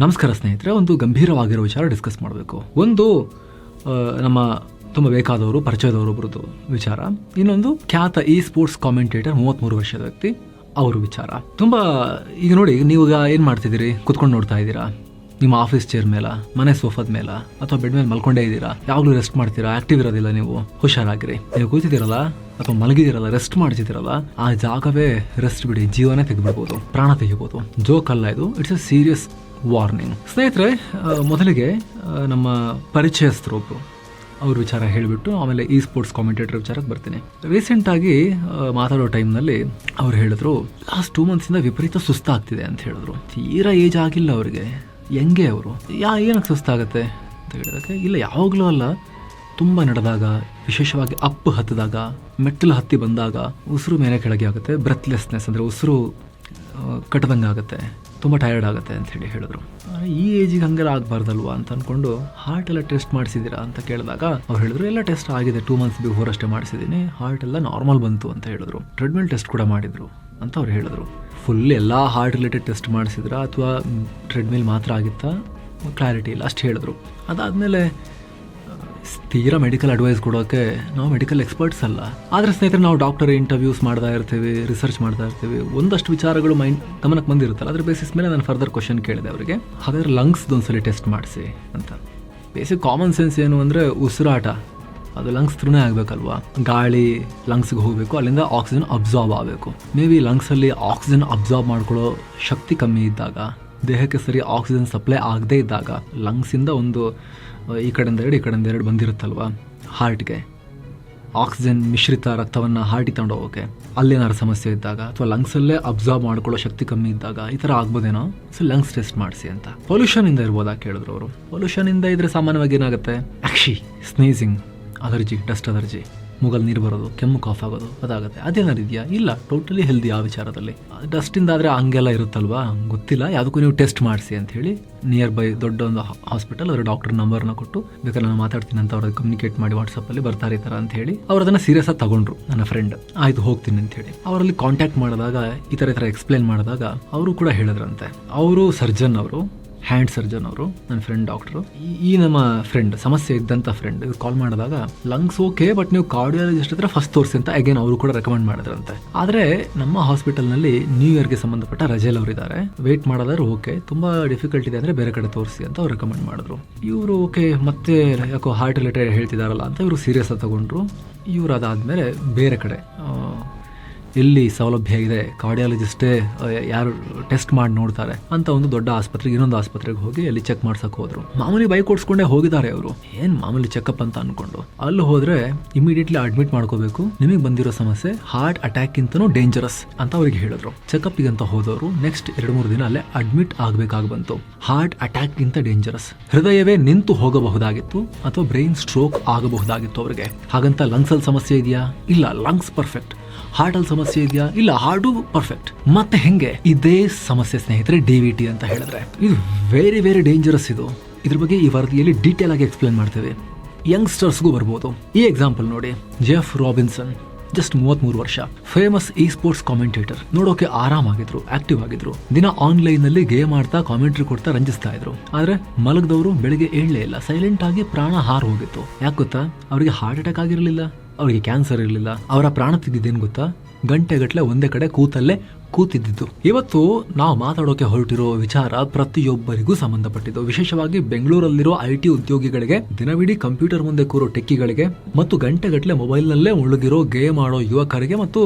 ನಮಸ್ಕಾರ ಸ್ನೇಹಿತರೆ, ಒಂದು ಗಂಭೀರವಾಗಿರೋ ವಿಚಾರ ಡಿಸ್ಕಸ್ ಮಾಡಬೇಕು. ಒಂದು ನಮ್ಮ ತುಂಬ ಬೇಕಾದವರು, ಪರಿಚಯದವರು ಒಬ್ರದ್ದು ವಿಚಾರ. ಇನ್ನೊಂದು, ಖ್ಯಾತ ಇ ಸ್ಪೋರ್ಟ್ಸ್ ಕಾಮೆಂಟೇಟರ್ ಮೂವತ್ತ್ಮೂರು ವರ್ಷದ ವ್ಯಕ್ತಿ, ಅವರು ವಿಚಾರ. ತುಂಬ, ಈಗ ನೋಡಿ, ನೀವು ಈಗ ಏನು ಮಾಡ್ತಿದ್ದೀರಿ? ಕುತ್ಕೊಂಡು ನೋಡ್ತಾ ಇದ್ದೀರಾ? ನಿಮ್ಮ ಆಫೀಸ್ ಚೇರ್ ಮೇಲೆ, ಮನೆ ಸೋಫಾದ ಮೇಲೆ, ಅಥವಾ ಬೆಡ್ ಮೇಲೆ ಮಲ್ಕೊಂಡೇ ಇದ್ದೀರಾ? ಯಾವಾಗಲೂ ರೆಸ್ಟ್ ಮಾಡ್ತೀರಾ? ಆಕ್ಟಿವ್ ಇರೋದಿಲ್ಲ ನೀವು? ಹುಷಾರಾಗಿರಿ. ನೀವು ಕೂತಿದ್ದೀರಲ್ಲ ಅಥವಾ ಮಲಗಿದಿರಲ್ಲ ರೆಸ್ಟ್ ಮಾಡ್ತಿದ್ದೀರಲ್ಲ ಆ ಜಾಗವೇ ರೆಸ್ಟ್ ಬಿಡಿ, ಜೀವನ ತೆಗೆದ್ಬಿಡ್ಬೋದು, ಪ್ರಾಣ ತೆಗಿಬೋದು. ಜೋಕ್ ಅಲ್ಲ ಇದು. ಇಟ್ಸ್ ಅ ಸೀರಿಯಸ್ ವಾರ್ನಿಂಗ್ ಸ್ನೇಹಿತರೆ ಮೊದಲಿಗೆ ನಮ್ಮ ಪರಿಚಯಸ್ಥರು ಒಬ್ಬರು ಅವ್ರ ವಿಚಾರ ಹೇಳಿಬಿಟ್ಟು ಆಮೇಲೆ ಈ ಸ್ಪೋರ್ಟ್ಸ್ ಕಾಮೆಂಟೇಟರ್ ವಿಚಾರಕ್ಕೆ ಬರ್ತೀನಿ. ರೀಸೆಂಟಾಗಿ ಮಾತಾಡೋ ಟೈಮ್ನಲ್ಲಿ ಅವ್ರು ಹೇಳಿದ್ರು ಲಾಸ್ಟ್ ಟೂ ಮಂತ್ಸಿಂದ ವಿಪರೀತ ಸುಸ್ತಾಗ್ತಿದೆ ಅಂತ ಹೇಳಿದ್ರು. ತೀರಾ ಏಜ್ ಆಗಿಲ್ಲ ಅವರಿಗೆ. ಹೆಂಗೆ ಅವರು? ಯಾ, ಏನಕ್ಕೆ ಸುಸ್ತಾಗತ್ತೆ? ಅಂತ ಹೇಳಿದಕ್ಕೆ, ಇಲ್ಲ, ಯಾವಾಗಲೂ ಅಲ್ಲ. ತುಂಬ ನಡೆದಾಗ, ವಿಶೇಷವಾಗಿ ಅಪ್ ಹತ್ತಿದಾಗ, ಮೆಟ್ಟಲು ಹತ್ತಿ ಬಂದಾಗ, ಉಸಿರು ಮೇಲೆ ಕೆಳಗೆ ಆಗುತ್ತೆ. ಬ್ರೆತ್ಲೆಸ್ನೆಸ್ ಅಂದರೆ ಉಸಿರು ಕಟ್ಟದಂಗೆ ಆಗುತ್ತೆ ತುಂಬ ಟಯರ್ಡ್ ಆಗುತ್ತೆ ಅಂತ ಹೇಳಿ ಹೇಳಿದ್ರು. ಈ ಏಜಿಗೆ ಹಂಗೆಲ್ಲ ಆಗಬಾರ್ದಲ್ವಾ ಅಂತ ಅಂದ್ಕೊಂಡು ಹಾರ್ಟ್ ಎಲ್ಲ ಟೆಸ್ಟ್ ಮಾಡಿಸಿದ್ದೀರಾ ಅಂತ ಕೇಳಿದಾಗ ಅವ್ರು ಹೇಳಿದ್ರು, ಎಲ್ಲ ಟೆಸ್ಟ್ ಆಗಿದೆ ಟೂ ಮಂತ್ಸ್ ಬಿಫೋರ್ ಅಷ್ಟೇ ಮಾಡಿಸಿದ್ದೀನಿ. ಹಾರ್ಟ್ ಎಲ್ಲ ನಾರ್ಮಲ್ ಬಂತು ಅಂತ ಹೇಳಿದ್ರು. ಟ್ರೆಡ್ಮಿಲ್ ಟೆಸ್ಟ್ ಕೂಡ ಮಾಡಿದ್ರು, ಅಂತ ಅವ್ರು ಹೇಳಿದ್ರು. ಫುಲ್ ಎಲ್ಲ ಹಾರ್ಟ್ ರಿಲೇಟೆಡ್ ಟೆಸ್ಟ್ ಮಾಡಿಸಿದ್ರಾ ಅಥವಾ ಟ್ರೆಡ್ಮಿಲ್ ಮಾತ್ರ ಆಗಿತ್ತಾ? ಕ್ಲಾರಿಟಿ ಇಲ್ಲ, ಅಷ್ಟು ಹೇಳಿದ್ರು. ಅದಾದಮೇಲೆ ತೀರಾ ಮೆಡಿಕಲ್ ಅಡ್ವೈಸ್ ಕೊಡೋಕ್ಕೆ ನಾವು ಮೆಡಿಕಲ್ ಎಕ್ಸ್ಪರ್ಟ್ಸ್ ಅಲ್ಲ. ಆದರೆ ಸ್ನೇಹಿತರೆ, ನಾವು ಡಾಕ್ಟರ್ ಇಂಟರ್ವ್ಯೂಸ್ ಮಾಡ್ತಾ ಇರ್ತೀವಿ ರಿಸರ್ಚ್ ಮಾಡ್ತಾ ಇರ್ತೀವಿ. ಒಂದಷ್ಟು ವಿಚಾರಗಳು ಮೈಂಡ್ ಗಮನಕ್ಕೆ ಬಂದಿರುತ್ತಲ್ಲ, ಅದ್ರ ಬೇಸಿಸ್ ಮೇಲೆ ನಾನು ಫರ್ದರ್ ಕ್ವಶನ್ ಕೇಳಿದೆ ಅವರಿಗೆ. ಹಾಗಾದ್ರೆ ಲಂಗ್ಸ್ ಒಂದ್ಸಲಿ ಟೆಸ್ಟ್ ಮಾಡಿಸಿ ಅಂತ. ಬೇಸಿಕ್ ಕಾಮನ್ ಸೆನ್ಸ್ ಏನು ಅಂದರೆ ಉಸಿರಾಟ. ಅದು ಲಂಗ್ಸ್ ಥ್ರೂನೇ ಆಗಬೇಕಲ್ವಾ? ಗಾಳಿ ಲಂಗ್ಸ್ಗೆ ಹೋಗಬೇಕು, ಅಲ್ಲಿಂದ ಆಕ್ಸಿಜನ್ ಅಬ್ಸಾರ್ಬ್ ಆಗಬೇಕು. ಮೇ ಬಿ ಲಂಗ್ಸಲ್ಲಿ ಆಕ್ಸಿಜನ್ ಅಬ್ಸಾರ್ಬ್ ಮಾಡ್ಕೊಳ್ಳೋ ಶಕ್ತಿ ಕಮ್ಮಿ ಇದ್ದಾಗ, ದೇಹಕ್ಕೆ ಸರಿ ಆಕ್ಸಿಜನ್ ಸಪ್ಲೈ ಆಗದೇ ಇದ್ದಾಗ ಲಂಗ್ಸಿಂದ ಒಂದು ಈ ಕಡೆಯಿಂದ ಎರಡು, ಈ ಕಡೆಯಿಂದ ಎರಡು ಬಂದಿರುತ್ತಲ್ವಾ? ಹಾರ್ಟ್ಗೆ. ಆಕ್ಸಿಜನ್ ಮಿಶ್ರಿತ ರಕ್ತವನ್ನು ಹಾರ್ಟಿಗೆ ತಗೊಂಡು ಹೋಗೋಕೆ. ಅಲ್ಲೇನಾದ್ರು ಸಮಸ್ಯೆ ಇದ್ದಾಗ ಅಥವಾ ಲಂಗ್ಸಲ್ಲೇ ಅಬ್ಸಾರ್ಬ್ ಮಾಡ್ಕೊಳ್ಳೋ ಶಕ್ತಿ ಕಮ್ಮಿ ಇದ್ದಾಗ ಈ ಥರ ಆಗ್ಬೋದೇನೋ? ಸೊ ಲಂಗ್ಸ್ ಟೆಸ್ಟ್ ಮಾಡಿಸಿ ಅಂತ. ಪೊಲ್ಯೂಷನ್ ಇಂದ ಇರ್ಬೋದಾ ಕೇಳಿದ್ರು ಅವರು? ಪೊಲ್ಯೂಷನ್ ಇಂದ ಇದ್ರೆ ಸಾಮಾನ್ಯವಾಗಿ ಏನಾಗುತ್ತೆ? ಅಕ್ಷಿ ಸ್ನೇಸಿಂಗ್ ಅಲರ್ಜಿ ಡಸ್ಟ್ ಅಲರ್ಜಿ ಮುಗಲ್ ನೀರು ಬರೋದು, ಕೆಮ್ಮು ಕಾಫ್ ಆಗೋದು, ಅದಾಗುತ್ತೆ. ಅದೇನಾರು ಇದೆಯಾ ಇಲ್ಲ ಟೋಟಲಿ ಹೆಲ್ದಿ ಆ ವಿಚಾರದಲ್ಲಿ. ಡಸ್ಟಿಂದ ಆದರೆ ಹಂಗೆಲ್ಲ ಇರುತ್ತಲ್ವಾ? ಗೊತ್ತಿಲ್ಲ. ಯಾವುದಕ್ಕೂ ನೀವು ಟೆಸ್ಟ್ ಮಾಡಿಸಿ ಅಂತ ಹೇಳಿ ನಿಯರ್ ಬೈ ದೊಡ್ಡ ಒಂದು ಹಾಸ್ಪಿಟಲ್ ಅವರ ಡಾಕ್ಟರ್ ನಂಬರ್ನ ಕೊಟ್ಟು, ಬೇಕಾದ್ರೆ ನಾನು ಮಾತಾಡ್ತೀನಿ ಅಂತ ಅವ್ರಿಗೆ ಕಮ್ಯುನಿಕೇಟ್ ಮಾಡಿ ವಾಟ್ಸಪ್ಪಲ್ಲಿ ಬರ್ತಾರೆ ಈ ಥರ ಅಂತ ಹೇಳಿ ಅವ್ರು ಅದನ್ನು ಸೀರಿಯಸ್ ಆಗಿ ತಗೊಂಡ್ರು ನನ್ನ ಫ್ರೆಂಡ್ ಆಯ್ತು, ಹೋಗ್ತೀನಿ ಅಂತ ಹೇಳಿ ಅವರಲ್ಲಿ ಕಾಂಟ್ಯಾಕ್ಟ್ ಮಾಡಿದಾಗ, ಈ ಥರ ಈ ಥರ ಎಕ್ಸ್ಪ್ಲೇನ್ ಮಾಡಿದಾಗ, ಅವರು ಕೂಡ ಹೇಳಿದ್ರಂತೆ. ಅವರು ಸರ್ಜನ್ ಅವರು ಹ್ಯಾಂಡ್ ಸರ್ಜನ್ ಅವರು, ನನ್ನ ಫ್ರೆಂಡ್ ಡಾಕ್ಟ್ರು ಈ ನಮ್ಮ ಫ್ರೆಂಡ್ ಸಮಸ್ಯೆ ಇದ್ದಂಥ ಫ್ರೆಂಡ್ ಕಾಲ್ ಮಾಡಿದಾಗ ಲಂಗ್ಸ್ ಓಕೆ ಬಟ್ ನೀವು ಕಾರ್ಡಿಯಾಲಜಿಸ್ಟ್ ಹತ್ರ ಫಸ್ಟ್ ತೋರಿಸಿ ಅಂತ ಅಗೇನ್ ಅವರು ಕೂಡ ರೆಕಮೆಂಡ್ ಮಾಡಿದ್ರಂತೆ. ಆದರೆ ನಮ್ಮ ಹಾಸ್ಪಿಟಲ್ನಲ್ಲಿ ನ್ಯೂ ಇಯರ್ಗೆ ಸಂಬಂಧಪಟ್ಟ ರಜೆಲ್ ಅವರು ಇದ್ದಾರೆ ವೇಟ್ ಮಾಡೋದಾದ್ರೆ ಓಕೆ ತುಂಬ ಡಿಫಿಕಲ್ಟ್ ಇದೆ ಅಂದರೆ ಬೇರೆ ಕಡೆ ತೋರಿಸಿ ಅಂತ ಅವ್ರು ರೆಕಮೆಂಡ್ ಮಾಡಿದ್ರು. ಇವರು ಓಕೆ ಮತ್ತೆ ಯಾಕೋ ಹಾರ್ಟ್ ರಿಲೇಟೆಡ್ ಹೇಳ್ತಿದಾರಲ್ಲ ಅಂತ ಇವರು ಸೀರಿಯಸ್ ತಗೊಂಡ್ರು. ಇವರು ಅದಾದಮೇಲೆ ಬೇರೆ ಕಡೆ ಎಲ್ಲಿ ಸೌಲಭ್ಯ ಇದೆ ಕಾರ್ಡಿಯಾಲಜಿಸ್ಟೇ ಯಾರು ಟೆಸ್ಟ್ ಮಾಡಿ ನೋಡ್ತಾರೆ ಅಂತ ಒಂದು ದೊಡ್ಡ ಆಸ್ಪತ್ರೆಗೆ, ಇನ್ನೊಂದು ಆಸ್ಪತ್ರೆಗೆ ಹೋಗಿ ಅಲ್ಲಿ ಚೆಕ್ ಮಾಡ್ಸಕ್ ಹೋದ್ರು. ಮಾಮೂಲಿ ಬೈಕ್ ಓಡಿಸ್ಕೊಂಡೇ ಹೋಗಿದ್ದಾರೆ ಅವರು. ಏನು ಮಾಮೂಲಿ ಚೆಕಪ್ ಅಂತ ಅನ್ಕೊಂಡು. ಅಲ್ಲಿ ಹೋದ್ರೆ ಇಮಿಡಿಯೇಟ್ಲಿ ಅಡ್ಮಿಟ್ ಮಾಡ್ಕೋಬೇಕು. ನಿಮಗೆ ಬಂದಿರೋ ಸಮಸ್ಯೆ ಹಾರ್ಟ್ ಅಟ್ಯಾಕ್ ಡೇಂಜರಸ್ ಅಂತ ಅವ್ರಿಗೆ ಹೇಳಿದ್ರು. ಚೆಕಪ್ ಅಂತ ಹೋದವರು ನೆಕ್ಸ್ಟ್ ಎರಡು ಮೂರು ದಿನ ಅಲ್ಲೇ ಅಡ್ಮಿಟ್ ಆಗಬೇಕಾಗಿ ಬಂತು. ಹಾರ್ಟ್ ಅಟ್ಯಾಕ್ ಗಿಂತ ಡೇಂಜರಸ್ ಹೃದಯವೇ ನಿಂತು ಹೋಗಬಹುದಾಗಿತ್ತು ಅಥವಾ ಬ್ರೈನ್ ಸ್ಟ್ರೋಕ್ ಆಗಬಹುದಾಗಿತ್ತು ಅವರಿಗೆ. ಹಾಗಂತ ಲಂಗ್ಸ್ ಅಲ್ಲಿ ಸಮಸ್ಯೆ ಇದೆಯಾ? ಇಲ್ಲ ಲಂಗ್ಸ್ ಪರ್ಫೆಕ್ಟ್ ಹಾರ್ಟ್ ಅಲ್ಲಿ ಸಮಸ್ಯೆ ಇದೆಯಾ? ಇಲ್ಲ ಹಾರ್ಟು ಪರ್ಫೆಕ್ಟ್ ಮತ್ತೆ ಹೆಂಗೆ? ಇದೇ ಸಮಸ್ಯೆ ಸ್ನೇಹಿತರೆ ಡಿ ವಿ ಟಿ ಅಂತ ಹೇಳಿದ್ರೆ. ಇದು ವೆರಿ ವೆರಿ ಡೇಂಜರಸ್ ಇದು. ಇದ್ರ ಬಗ್ಗೆ ಈ ವರದಿಯಲ್ಲಿ ಡೀಟೇಲ್ ಆಗಿ ಎಕ್ಸ್ಪ್ಲೇನ್ ಮಾಡ್ತೇವೆ. ಯಂಗ್ಸ್ಟರ್ಸ್ಗೂ ಬರ್ಬೋದು. ಈ ಎಕ್ಸಾಂಪಲ್ ನೋಡಿ. ಜೆಫ್ ರಾಬಿನ್ಸನ್ ಜಸ್ಟ್ ಮೂವತ್ಮೂರು ವರ್ಷ. ಫೇಮಸ್ ಇ ಸ್ಪೋರ್ಟ್ಸ್ ಕಾಮೆಂಟೇಟರ್ ನೋಡೋಕೆ ಆರಾಮಾಗಿದ್ರು ಆಕ್ಟಿವ್ ಆಗಿದ್ರು. ದಿನ ಆನ್ಲೈನ್ನಲ್ಲಿ ಗೇಮ್ ಆಡ್ತಾ ಕಾಮೆಂಟ್ರಿ ಕೊಡ್ತಾ ರಂಜಿಸ್ತಾ ಇದ್ರು. ಆದ್ರೆ ಮಲಗದವರು ಬೆಳಿಗ್ಗೆ ಏಳಲೇ ಇಲ್ಲ. ಸೈಲೆಂಟ್ ಆಗಿ ಪ್ರಾಣ ಹಾರು ಹೋಗಿತ್ತು. ಯಾಕೆ ಗೊತ್ತಾ? ಅವರಿಗೆ ಹಾರ್ಟ್ ಅಟ್ಯಾಕ್ ಆಗಿರಲಿಲ್ಲ. ಅವರಿಗೆ ಕ್ಯಾನ್ಸರ್ ಇರಲಿಲ್ಲ, ಅವರ ಪ್ರಾಣ ತೆಗೆದಿದ್ದೇನು ಗೊತ್ತಾ? ಗಂಟೆಗಟ್ಟಲೆ ಒಂದೇ ಕಡೆ ಕೂತಲ್ಲೇ ಕೂತಿದ್ದಿದ್ದು. ಇವತ್ತು ನಾವು ಮಾತಾಡೋಕೆ ಹೊರಟಿರೋ ವಿಚಾರ ಪ್ರತಿಯೊಬ್ಬರಿಗೂ ಸಂಬಂಧಪಟ್ಟಿದ್ದು. ವಿಶೇಷವಾಗಿ ಬೆಂಗಳೂರಲ್ಲಿರೋ ಐ ಟಿ ಉದ್ಯೋಗಿಗಳಿಗೆ, ದಿನವಿಡೀ ಕಂಪ್ಯೂಟರ್ ಮುಂದೆ ಕೂರೋ ಟೆಕ್ಕಿಗಳಿಗೆ, ಮತ್ತು ಗಂಟೆಗಟ್ಟಲೆ ಮೊಬೈಲ್ನಲ್ಲೇ ಮುಳುಗಿರೋ ಗೇಮ್ ಆಡೋ ಯುವಕರಿಗೆ, ಮತ್ತು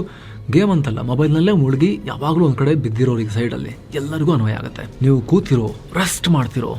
ಗೇಮ್ ಅಂತಲ್ಲ, ಮೊಬೈಲ್ನಲ್ಲೇ ಮುಳುಗಿ ಯಾವಾಗಲೂ ಒಂದ್ ಕಡೆ ಬಿದ್ದಿರೋರಿಗೆ ಸೈಡಲ್ಲಿ ಎಲ್ಲರಿಗೂ ಅನ್ವಯ ಆಗುತ್ತೆ. ನೀವು ಕೂತಿರೋ ರೆಸ್ಟ್ ಮಾಡ್ತಿರೋ,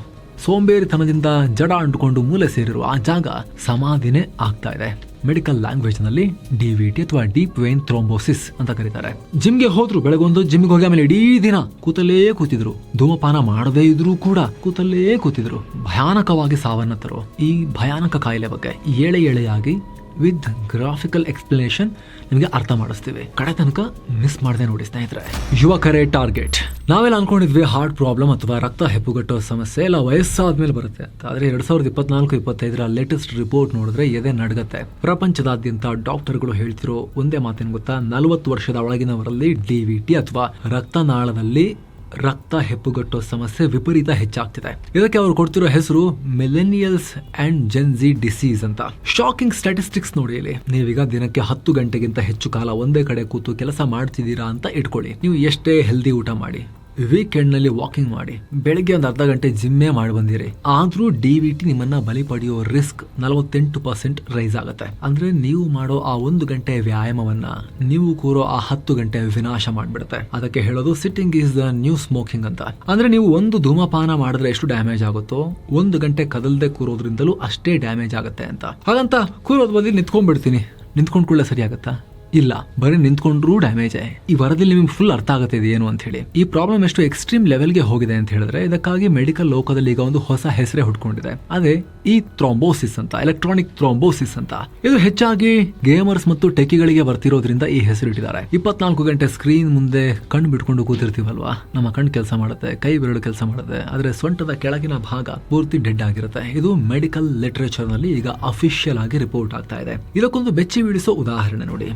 ಸೋಂಬೇರಿತನದಿಂದ ಜಡ ಅಂಟ್ಕೊಂಡು ಮೂಲೆ ಸೇರಿರುವ ಆ ಜಾಗ ಸಮಾಧಿನೇ ಆಗ್ತಾ ಇದೆ. ಮೆಡಿಕಲ್ ಲ್ಯಾಂಗ್ವೇಜ್ನಲ್ಲಿ ಡಿ ವಿ ಟಿ ಅಥವಾ ಡೀಪ್ ವೇನ್ ಥ್ರೋಂಬೋಸಿಸ್ ಅಂತ ಕರೀತಾರೆ. ಜಿಮ್ಗೆ ಹೋದ್ರು ಬೆಳಗೊಂದು ಜಿಮ್ಗೆ ಹೋಗಿ ಆಮೇಲೆ ಇಡೀ ದಿನ ಕೂತಲ್ಲೇ ಕೂತಿದ್ರು. ಧೂಮಪಾನ ಮಾಡದೇ ಇದ್ರೂ ಕೂಡ ಕೂತಲ್ಲೇ ಕೂತಿದ್ರು. ಭಯಾನಕವಾಗಿ ಸಾವನ್ನತ್ತರು. ಈ ಭಯಾನಕ ಕಾಯಿಲೆ ಬಗ್ಗೆ ಏಳೆ ಎಳೆಯಾಗಿ ವಿತ್ ಗ್ರಾಫಿಕಲ್ ಎಕ್ಸ್ಪ್ಲನೇಷನ್ ನಿಮಗೆ ಅರ್ಥ ಮಾಡಿಸ್ತೀವಿ. ಕಡೆ ತನಕ ಮಿಸ್ ಮಾಡದೆ ನೋಡಿ ಸ್ನೇಹಿತರೆ. ಯುವಕರೇ ಟಾರ್ಗೆಟ್. ನಾವೆಲ್ಲ ಅನ್ಕೊಂಡಿದ್ವಿ ಹಾರ್ಟ್ ಪ್ರಾಬ್ಲಮ್ ಅಥವಾ ರಕ್ತ ಹೆಪ್ಪುಗಟ್ಟೋ ಸಮಸ್ಯೆ. ಎಲ್ಲ ವಯಸ್ಸಾದ್ಮೇಲೆ ಬರುತ್ತೆ. ಅಂತ ಆದ್ರೆ ಎರಡ್ ಸಾವಿರದ ಇಪ್ಪತ್ನಾಲ್ಕು, ಇಪ್ಪತ್ತೈದರ ಲೇಟೆಸ್ಟ್ ರಿಪೋರ್ಟ್ ನೋಡಿದ್ರೆ ಎದೆ ನಡಗತ್ತೆ. ಪ್ರಪಂಚದಾದ್ಯಂತ ಡಾಕ್ಟರ್ಗಳು ಹೇಳ್ತಿರೋ ಒಂದೇ ಮಾತೇನು ಗೊತ್ತಾ? ನಲವತ್ತು ವರ್ಷದ ಒಳಗಿನವರಲ್ಲಿ ಡಿ ವಿ ಟಿ ಅಥವಾ ರಕ್ತನಾಳದಲ್ಲಿ ರಕ್ತ ಹೆಪ್ಪುಗಟ್ಟೋ ಸಮಸ್ಯೆ ವಿಪರೀತ ಹೆಚ್ಚಾಗ್ತಿದೆ. ಇದಕ್ಕೆ ಅವರು ಕೊಡ್ತಿರೋ ಹೆಸರು millennials and Gen Z disease ಅಂತ. ಶಾಕಿಂಗ್ ಸ್ಟಾಟಿಸ್ಟಿಕ್ಸ್ ನೋಡಿ ಇಲ್ಲಿ. ನೀವೀಗ ದಿನಕ್ಕೆ ಹತ್ತು ಗಂಟೆಗಿಂತ ಹೆಚ್ಚು ಕಾಲ ಒಂದೇ ಕಡೆ ಕೂತು ಕೆಲಸ ಮಾಡ್ತಿದ್ದೀರಾ ಅಂತ ಇಟ್ಕೊಳ್ಳಿ. ನೀವು ಎಷ್ಟೇ ಹೆಲ್ದಿ ಊಟ ಮಾಡಿ. ವೀಕೆಂಡ್ನಲ್ಲಿ ವಾಕಿಂಗ್ ಮಾಡಿ ಬೆಳಿಗ್ಗೆ ಒಂದು ಅರ್ಧ ಗಂಟೆ ಜಿಮ್ಮೇ ಮಾಡಿ ಬಂದಿರಿ. ಆದರೂ ಡಿ ವಿ ಟಿ ನಿಮ್ಮನ್ನ ಬಲಿ ಪಡೆಯೋ ರಿಸ್ಕ್ ನಲವತ್ತೆಂಟು ಪರ್ಸೆಂಟ್ ರೈಸ್ ಆಗುತ್ತೆ. ಅಂದ್ರೆ ನೀವು ಮಾಡೋ ಆ ಒಂದು ಗಂಟೆ ವ್ಯಾಯಾಮವನ್ನ ನೀವು ಕೂರೋ ಆ ಹತ್ತು ಗಂಟೆ ವಿನಾಶ ಮಾಡಿಬಿಡುತ್ತೆ. ಅದಕ್ಕೆ ಹೇಳೋದು sitting is the new smoking ಅಂತ. ಅಂದ್ರೆ ನೀವು ಒಂದು ಧೂಮಪಾನ ಮಾಡಿದ್ರೆ ಎಷ್ಟು ಡ್ಯಾಮೇಜ್ ಆಗುತ್ತೋ, ಒಂದು ಗಂಟೆ ಕದಲ್ದೆ ಕೂರೋದ್ರಿಂದಲೂ ಅಷ್ಟೇ ಡ್ಯಾಮೇಜ್ ಆಗುತ್ತೆ ಅಂತ. ಹಾಗಂತ ಕೂರೋದ್ ಬದಲು ನಿಂತ್ಕೊಂಡ್ಬಿಡ್ತೀನಿ. ನಿಂತ್ಕೊಂಡ್ ಕೂಡಲೇ ಸರಿ ಆಗತ್ತಾ ಇಲ್ಲ, ಬರೀ ನಿಂತ್ಕೊಂಡ್ರೂ ಡ್ಯಾಮೇಜ್ ಈ ವರದಲ್ಲಿ ನಿಮ್ಗೆ ಫುಲ್ ಅರ್ಥ ಆಗುತ್ತೆ ಇದು ಏನು ಅಂತ ಹೇಳಿ. ಈ ಪ್ರಾಬ್ಲಮ್ ಎಷ್ಟು ಎಕ್ಸ್ಟ್ರೀಮ್ ಲೆವೆಲ್ಗೆ ಹೋಗಿದೆ ಅಂತ ಹೇಳಿದ್ರೆ, ಇದಕ್ಕಾಗಿ ಮೆಡಿಕಲ್ ಲೋಕದಲ್ಲಿ ಈಗ ಒಂದು ಹೊಸ ಹೆಸರೇ ಹುಟ್ಕೊಂಡಿದೆ. ಅದೇ, ಈ ಥ್ರೋಂಬೋಸಿಸ್ ಅಂತ ಎಲೆಕ್ಟ್ರಾನಿಕ್ ಥ್ರೋಂಬೋಸಿಸ್ ಅಂತ. ಇದು ಹೆಚ್ಚಾಗಿ ಗೇಮರ್ಸ್ ಮತ್ತು ಟೆಕಿಗಳಿಗೆ ಬರ್ತಿರೋದ್ರಿಂದ ಈ ಹೆಸರು ಇಟ್ಟಿದ್ದಾರೆ. ಇಪ್ಪತ್ನಾಲ್ಕು ಗಂಟೆ ಸ್ಕ್ರೀನ್ ಮುಂದೆ ಕಣ್ಣು ಬಿಟ್ಕೊಂಡು ಕೂತಿರ್ತೀವಲ್ವಾ? ನಮ್ಮ ಕಣ್ಣು ಕೆಲಸ ಮಾಡುತ್ತೆ, ಕೈ ಬೆರಳು ಕೆಲಸ ಮಾಡುತ್ತೆ, ಆದ್ರೆ ಸೊಂಟದ ಕೆಳಗಿನ ಭಾಗ ಪೂರ್ತಿ ಡೆಡ್ ಆಗಿರುತ್ತೆ. ಇದು ಮೆಡಿಕಲ್ ಲಿಟರೇಚರ್ನಲ್ಲಿ ಈಗ ಅಫಿಷಿಯಲ್ ಆಗಿ ರಿಪೋರ್ಟ್ ಆಗ್ತಾ ಇದೆ. ಇದಕ್ಕೊಂದು ಬೆಚ್ಚಿ ಬೀಳಿಸೋ ಉದಾಹರಣೆ ನೋಡಿ.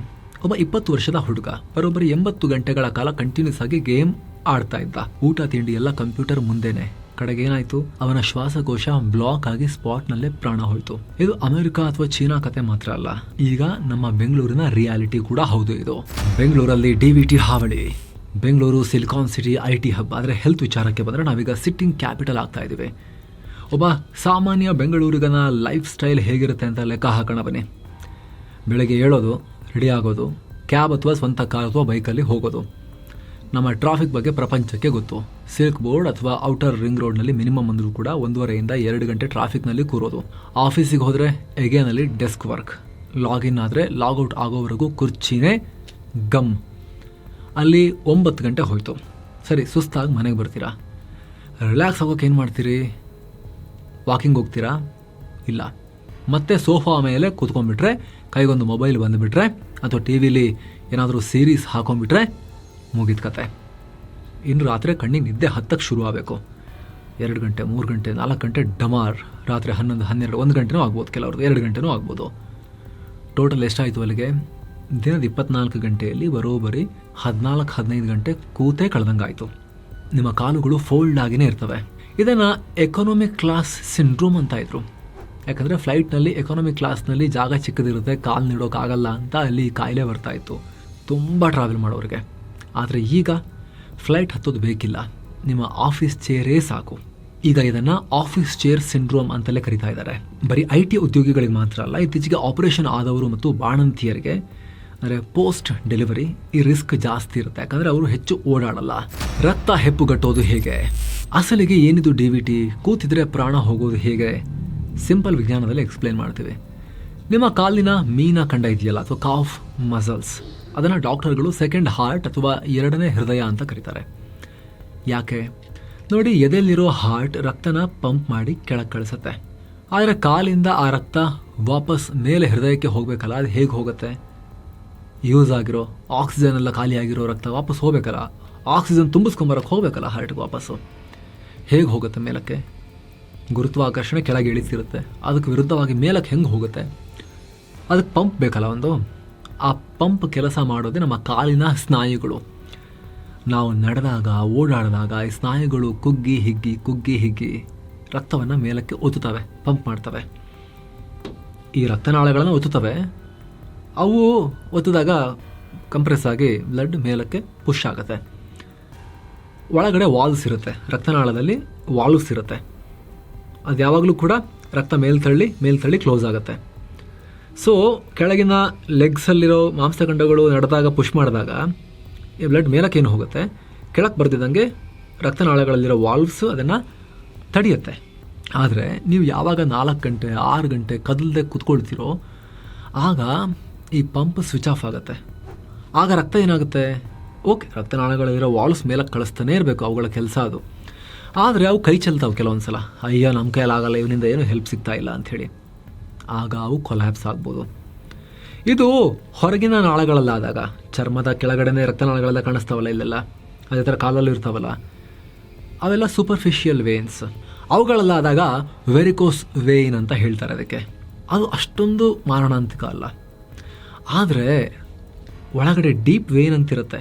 ಒಬ್ಬ ಇಪ್ಪತ್ತು ವರ್ಷದ ಹುಡುಗ ಬರೋಬ್ಬರಿ ಎಂಬತ್ತು ಗಂಟೆಗಳ ಕಾಲ ಕಂಟಿನ್ಯೂಸ್ ಆಗಿ ಗೇಮ್ ಆಡ್ತಾ ಇದ್ದ. ಊಟ, ತಿಂಡಿ ಎಲ್ಲ ಕಂಪ್ಯೂಟರ್ ಮುಂದೆನೆ. ಕಡೆಗೆ ಏನಾಯ್ತು? ಅವನ ಶ್ವಾಸಕೋಶ ಬ್ಲಾಕ್ ಆಗಿ ಸ್ಪಾಟ್ ನಲ್ಲೇ ಪ್ರಾಣ ಹೋಯ್ತು. ಇದು ಅಮೆರಿಕ ಅಥವಾ ಚೀನಾ ಕತೆ ಮಾತ್ರ ಅಲ್ಲ. ಈಗ ನಮ್ಮ ಬೆಂಗಳೂರಿನ ರಿಯಾಲಿಟಿ ಕೂಡ ಹೌದು ಇದು. ಬೆಂಗಳೂರಲ್ಲಿ ಡಿವಿಟಿ ಹಾವಳಿ. Bengaluru silicon city I T hub ಆದರೆ ಹೆಲ್ತ್ ವಿಚಾರಕ್ಕೆ ಬಂದರೆ ನಾವೀಗ ಸಿಟ್ಟಿಂಗ್ ಕ್ಯಾಪಿಟಲ್ ಆಗ್ತಾ ಇದ್ದೀವಿ. ಒಬ್ಬ ಸಾಮಾನ್ಯ ಬೆಂಗಳೂರಿಗನ ಲೈಫ್ ಸ್ಟೈಲ್ ಹೇಗಿರುತ್ತೆ ಅಂತ ಲೆಕ್ಕ ಹಾಕೋಣ ಬನ್ನಿ. ಬೆಳಗ್ಗೆ ಏಳೋದು ರೆಡಿ ಆಗೋದು ಕ್ಯಾಬ್ ಅಥವಾ ಸ್ವಂತ ಕಾರ್ ಅಥವಾ ಬೈಕಲ್ಲಿ ಹೋಗೋದು. ನಮ್ಮ ಟ್ರಾಫಿಕ್ ಬಗ್ಗೆ ಪ್ರಪಂಚಕ್ಕೆ ಗೊತ್ತು. ಸಿಲ್ಕ್ ಬೋರ್ಡ್ ಅಥವಾ ಔಟರ್ ರಿಂಗ್ ರೋಡ್ನಲ್ಲಿ ಮಿನಿಮಮ್ ಅಂದರೂ ಕೂಡ ಒಂದೂವರೆಯಿಂದ ಎರಡು ಗಂಟೆ ಟ್ರಾಫಿಕ್ನಲ್ಲಿ ಕೂರೋದು. ಆಫೀಸಿಗೆ ಹೋದರೆ ಎಗೇನಲ್ಲಿ ಡೆಸ್ಕ್ ವರ್ಕ್. ಲಾಗಿನ್ ಆದರೆ ಲಾಗೌಟ್ ಆಗೋವರೆಗೂ ಕುರ್ಚಿನೇ ಗಮ್. ಅಲ್ಲಿ ಒಂಬತ್ತು ಗಂಟೆ ಹೋಯಿತು. ಸರಿ, ಸುಸ್ತಾಗಿ ಮನೆಗೆ ಬರ್ತೀರಾ? ರಿಲ್ಯಾಕ್ಸ್ ಆಗೋಕೆ ಏನು ಮಾಡ್ತೀರಿ? ವಾಕಿಂಗ್ ಹೋಗ್ತೀರಾ? ಇಲ್ಲ. ಮತ್ತೆ ಸೋಫಾ ಮೇಲೆ ಕೂತ್ಕೊಂಡ್ಬಿಟ್ರೆ ಕೈಗೊಂದು ಮೊಬೈಲ್ ಬಂದುಬಿಟ್ರೆ ಅಥವಾ ಟಿ ವಿಲಿ ಏನಾದರೂ ಸೀರೀಸ್ ಹಾಕೊಂಡ್ಬಿಟ್ರೆ ಮುಗಿದ ಕತೆ. ಇನ್ನು ರಾತ್ರಿ ಕಣ್ಣಿಗೆ ನಿದ್ದೆ ಹತ್ತಕ್ಕೆ ಶುರು ಆಗಬೇಕು. ಎರಡು ಗಂಟೆ, ಮೂರು ಗಂಟೆ, ನಾಲ್ಕು ಗಂಟೆ ಡಮಾರ್. ರಾತ್ರಿ ಹನ್ನೊಂದು, ಹನ್ನೆರಡು, ಒಂದು ಗಂಟೆನೂ ಆಗ್ಬೋದು ಕೆಲವ್ರದ್ದು. ಎರಡು ಗಂಟೆನೂ ಆಗ್ಬೋದು. ಟೋಟಲ್ ಎಷ್ಟಾಯಿತು ಅಲ್ಲಿಗೆ? ದಿನದ ಇಪ್ಪತ್ನಾಲ್ಕು ಗಂಟೆಯಲ್ಲಿ ಬರೋಬರಿ ಹದಿನಾಲ್ಕು, ಹದಿನೈದು ಗಂಟೆ ಕೂತೇ ಕಳೆದಂಗಾಯಿತು. ನಿಮ್ಮ ಕಾಲುಗಳು ಫೋಲ್ಡ್ ಆಗಿನೇ ಇರ್ತವೆ. ಇದನ್ನು ಎಕನಾಮಿಕ್ ಕ್ಲಾಸ್ ಸಿಂಡ್ರೋಮ್ ಅಂತ ಇದ್ರು. ಯಾಕಂದರೆ ಫ್ಲೈಟ್ನಲ್ಲಿ ಎಕಾನಮಿ ಕ್ಲಾಸ್ನಲ್ಲಿ ಜಾಗ ಚಿಕ್ಕದಿರುತ್ತೆ, ಕಾಲು ನೀಡೋಕ್ಕಾಗಲ್ಲ ಅಂತ ಅಲ್ಲಿ ಕಾಯಿಲೆ ಬರ್ತಾಯಿತ್ತು ತುಂಬ ಟ್ರಾವೆಲ್ ಮಾಡೋರಿಗೆ. ಆದರೆ ಈಗ ಫ್ಲೈಟ್ ಹತ್ತೋದು ಬೇಕಿಲ್ಲ. ನಿಮ್ಮ ಆಫೀಸ್ ಚೇರೇ ಸಾಕು. ಈಗ ಇದನ್ನು ಆಫೀಸ್ ಚೇರ್ ಸಿಂಡ್ರೋಮ್ ಅಂತಲೇ ಕರಿತಾ ಇದ್ದಾರೆ. ಬರೀ ಐ ಟಿ ಉದ್ಯೋಗಿಗಳಿಗೆ ಮಾತ್ರ ಅಲ್ಲ, ಇತ್ತೀಚೆಗೆ ಆಪರೇಷನ್ ಆದವರು ಮತ್ತು ಬಾಣಂತಿಯರಿಗೆ, ಅಂದರೆ ಪೋಸ್ಟ್ ಡೆಲಿವರಿ ಈ ರಿಸ್ಕ್ ಜಾಸ್ತಿ ಇರುತ್ತೆ. ಯಾಕಂದರೆ ಅವರು ಹೆಚ್ಚು ಓಡಾಡಲ್ಲ. ರಕ್ತ ಹೆಪ್ಪುಗಟ್ಟೋದು ಹೇಗೆ? ಅಸಲಿಗೆ ಏನಿದು ಡಿ ವಿ ಟಿ ಕೂತಿದ್ರೆ ಪ್ರಾಣ ಹೋಗೋದು ಹೇಗೆ? ಸಿಂಪಲ್ ವಿಜ್ಞಾನದಲ್ಲಿ ಎಕ್ಸ್ಪ್ಲೇನ್ ಮಾಡ್ತೀವಿ. ನಿಮ್ಮ ಕಾಲಿನ ಮೀನ ಕಂಡ ಇದೆಯಲ್ಲ ಅಥವಾ ಕಾಫ್ ಮಸಲ್ಸ್ ಅದನ್ನು ಡಾಕ್ಟರ್ಗಳು ಸೆಕೆಂಡ್ ಹಾರ್ಟ್ ಅಥವಾ ಎರಡನೇ ಹೃದಯ ಅಂತ ಕರೀತಾರೆ. ಯಾಕೆ? ನೋಡಿ, ಎದೆಯಲ್ಲಿರೋ ಹಾರ್ಟ್ ರಕ್ತನ ಪಂಪ್ ಮಾಡಿ ಕೆಳಗೆ ಕಳಿಸುತ್ತೆ. ಆದರೆ ಕಾಲಿಂದ ಆ ರಕ್ತ ವಾಪಸ್ ಮೇಲೆ ಹೃದಯಕ್ಕೆ ಹೋಗಬೇಕಲ್ಲ, ಅದು ಹೇಗೆ ಹೋಗುತ್ತೆ? ಯೂಸ್ ಆಗಿರೋ ಆಕ್ಸಿಜನ್ ಎಲ್ಲ ಖಾಲಿಯಾಗಿರೋ ರಕ್ತ ವಾಪಸ್ ಹೋಗಬೇಕಲ್ಲ ಆಕ್ಸಿಜನ್ ತುಂಬಿಸ್ಕೊಂಬರಕ್ಕೆ ಹೋಗಬೇಕಲ್ಲ ಹಾರ್ಟ್ಗೆ ವಾಪಸ್ಸು. ಹೇಗೆ ಹೋಗುತ್ತೆ ಮೇಲಕ್ಕೆ? ಗುರುತ್ವಾಕರ್ಷಣೆ ಕೆಳಗೆ ಇಳಿಸಿರುತ್ತೆ. ಅದಕ್ಕೆ ವಿರುದ್ಧವಾಗಿ ಮೇಲಕ್ಕೆ ಹೆಂಗೆ ಹೋಗುತ್ತೆ? ಅದಕ್ಕೆ ಪಂಪ್ ಬೇಕಲ್ಲ ಒಂದು? ಆ ಪಂಪ್ ಕೆಲಸ ಮಾಡೋದೇ ನಮ್ಮ ಕಾಲಿನ ಸ್ನಾಯುಗಳು. ನಾವು ನಡೆದಾಗ, ಓಡಾಡಿದಾಗ ಈ ಸ್ನಾಯುಗಳು ಕುಗ್ಗಿ, ಹಿಗ್ಗಿ ಕುಗ್ಗಿ, ಹಿಗ್ಗಿ ರಕ್ತವನ್ನು ಮೇಲಕ್ಕೆ ಒತ್ತುತ್ತವೆ, ಪಂಪ್ ಮಾಡ್ತವೆ. ಈ ರಕ್ತನಾಳಗಳನ್ನು ಒತ್ತುತ್ತವೆ. ಅವು ಒತ್ತಿದಾಗ ಕಂಪ್ರೆಸ್ ಆಗಿ ಬ್ಲಡ್ ಮೇಲಕ್ಕೆ ಪುಷ್ ಆಗುತ್ತೆ. ಒಳಗಡೆ ವಾಲ್ಸ್ ಇರುತ್ತೆ. ರಕ್ತನಾಳದಲ್ಲಿ ವಾಲ್ವ್ಸ್ ಇರುತ್ತೆ. ಅದು ಯಾವಾಗಲೂ ಕೂಡ ರಕ್ತ ಮೇಲ್ತಳ್ಳಿ ಮೇಲ್ತಳ್ಳಿ ಕ್ಲೋಸ್ ಆಗುತ್ತೆ. ಸೊ ಕೆಳಗಿನ ಲೆಗ್ಸಲ್ಲಿರೋ ಮಾಂಸಖಂಡಗಳು ನಡೆದಾಗ ಪುಷ್ ಮಾಡಿದಾಗ, ಈ ಬ್ಲಡ್ ಮೇಲಕ್ಕೆ ಏನು ಹೋಗುತ್ತೆ? ಕೆಳಕ್ಕೆ ಬರ್ತಿದ್ದಂಗೆ ರಕ್ತನಾಳಗಳಲ್ಲಿರೋ ವಾಲ್ವ್ಸ್ ಅದನ್ನು ತಡೆಯುತ್ತೆ. ಆದರೆ, ನೀವು ಯಾವಾಗ ನಾಲ್ಕು ಗಂಟೆ, ಆರು ಗಂಟೆ ಕದಲ್ದೆ ಕೂತ್ಕೊಳ್ತೀರೋ, ಆಗ ಈ ಪಂಪ್ ಸ್ವಿಚ್ ಆಫ್ ಆಗುತ್ತೆ. ಆಗ ರಕ್ತ ಏನಾಗುತ್ತೆ? ಓಕೆ ರಕ್ತನಾಳಗಳಲ್ಲಿರೋ ವಾಲ್ವ್ಸ್ ಮೇಲಕ್ಕೆ ಕಳಿಸ್ತಾನೇ ಇರಬೇಕು, ಅವುಗಳ ಕೆಲಸ ಅದು. ಆದರೆ ಅವು ಕೈ ಚೆಲ್ತಾವೆ ಕೆಲವೊಂದು ಸಲ ಅಯ್ಯ ನಮ್ಮ ಕೈಯಲ್ಲಿ ಆಗಲ್ಲ, ಇವನಿಂದ ಏನೂ ಹೆಲ್ಪ್ ಸಿಗ್ತಾ ಇಲ್ಲ ಅಂಥೇಳಿ ಆಗ ಅವು ಕೊಲ್ಯಾಪ್ಸ್ ಆಗ್ಬೋದು. ಇದು ಹೊರಗಿನ ನಾಳಗಳಲ್ಲಾದಾಗ, ಚರ್ಮದ ಕೆಳಗಡೆನೇ ರಕ್ತನಾಳಗಳೆಲ್ಲ ಕಾಣಿಸ್ತಾವಲ್ಲ ಇಲ್ಲೆಲ್ಲ? ಅದೇ ಥರ ಕಾಲಲ್ಲೂ ಇರ್ತಾವಲ್ಲ? ಅವೆಲ್ಲ ಸೂಪರ್ಫಿಷಿಯಲ್ ವೇನ್ಸ್ ಅವುಗಳಲ್ಲಾದಾಗ ವೆರಿಕೋಸ್ ವೇಯ್ನ್ ಅಂತ ಹೇಳ್ತಾರೆ ಅದಕ್ಕೆ. ಅದು ಅಷ್ಟೊಂದು ಮಾರಣಾಂತಿಕ ಅಲ್ಲ. ಆದರೆ ಒಳಗಡೆ ಡೀಪ್ ವೇನ್ ಅಂತಿರುತ್ತೆ.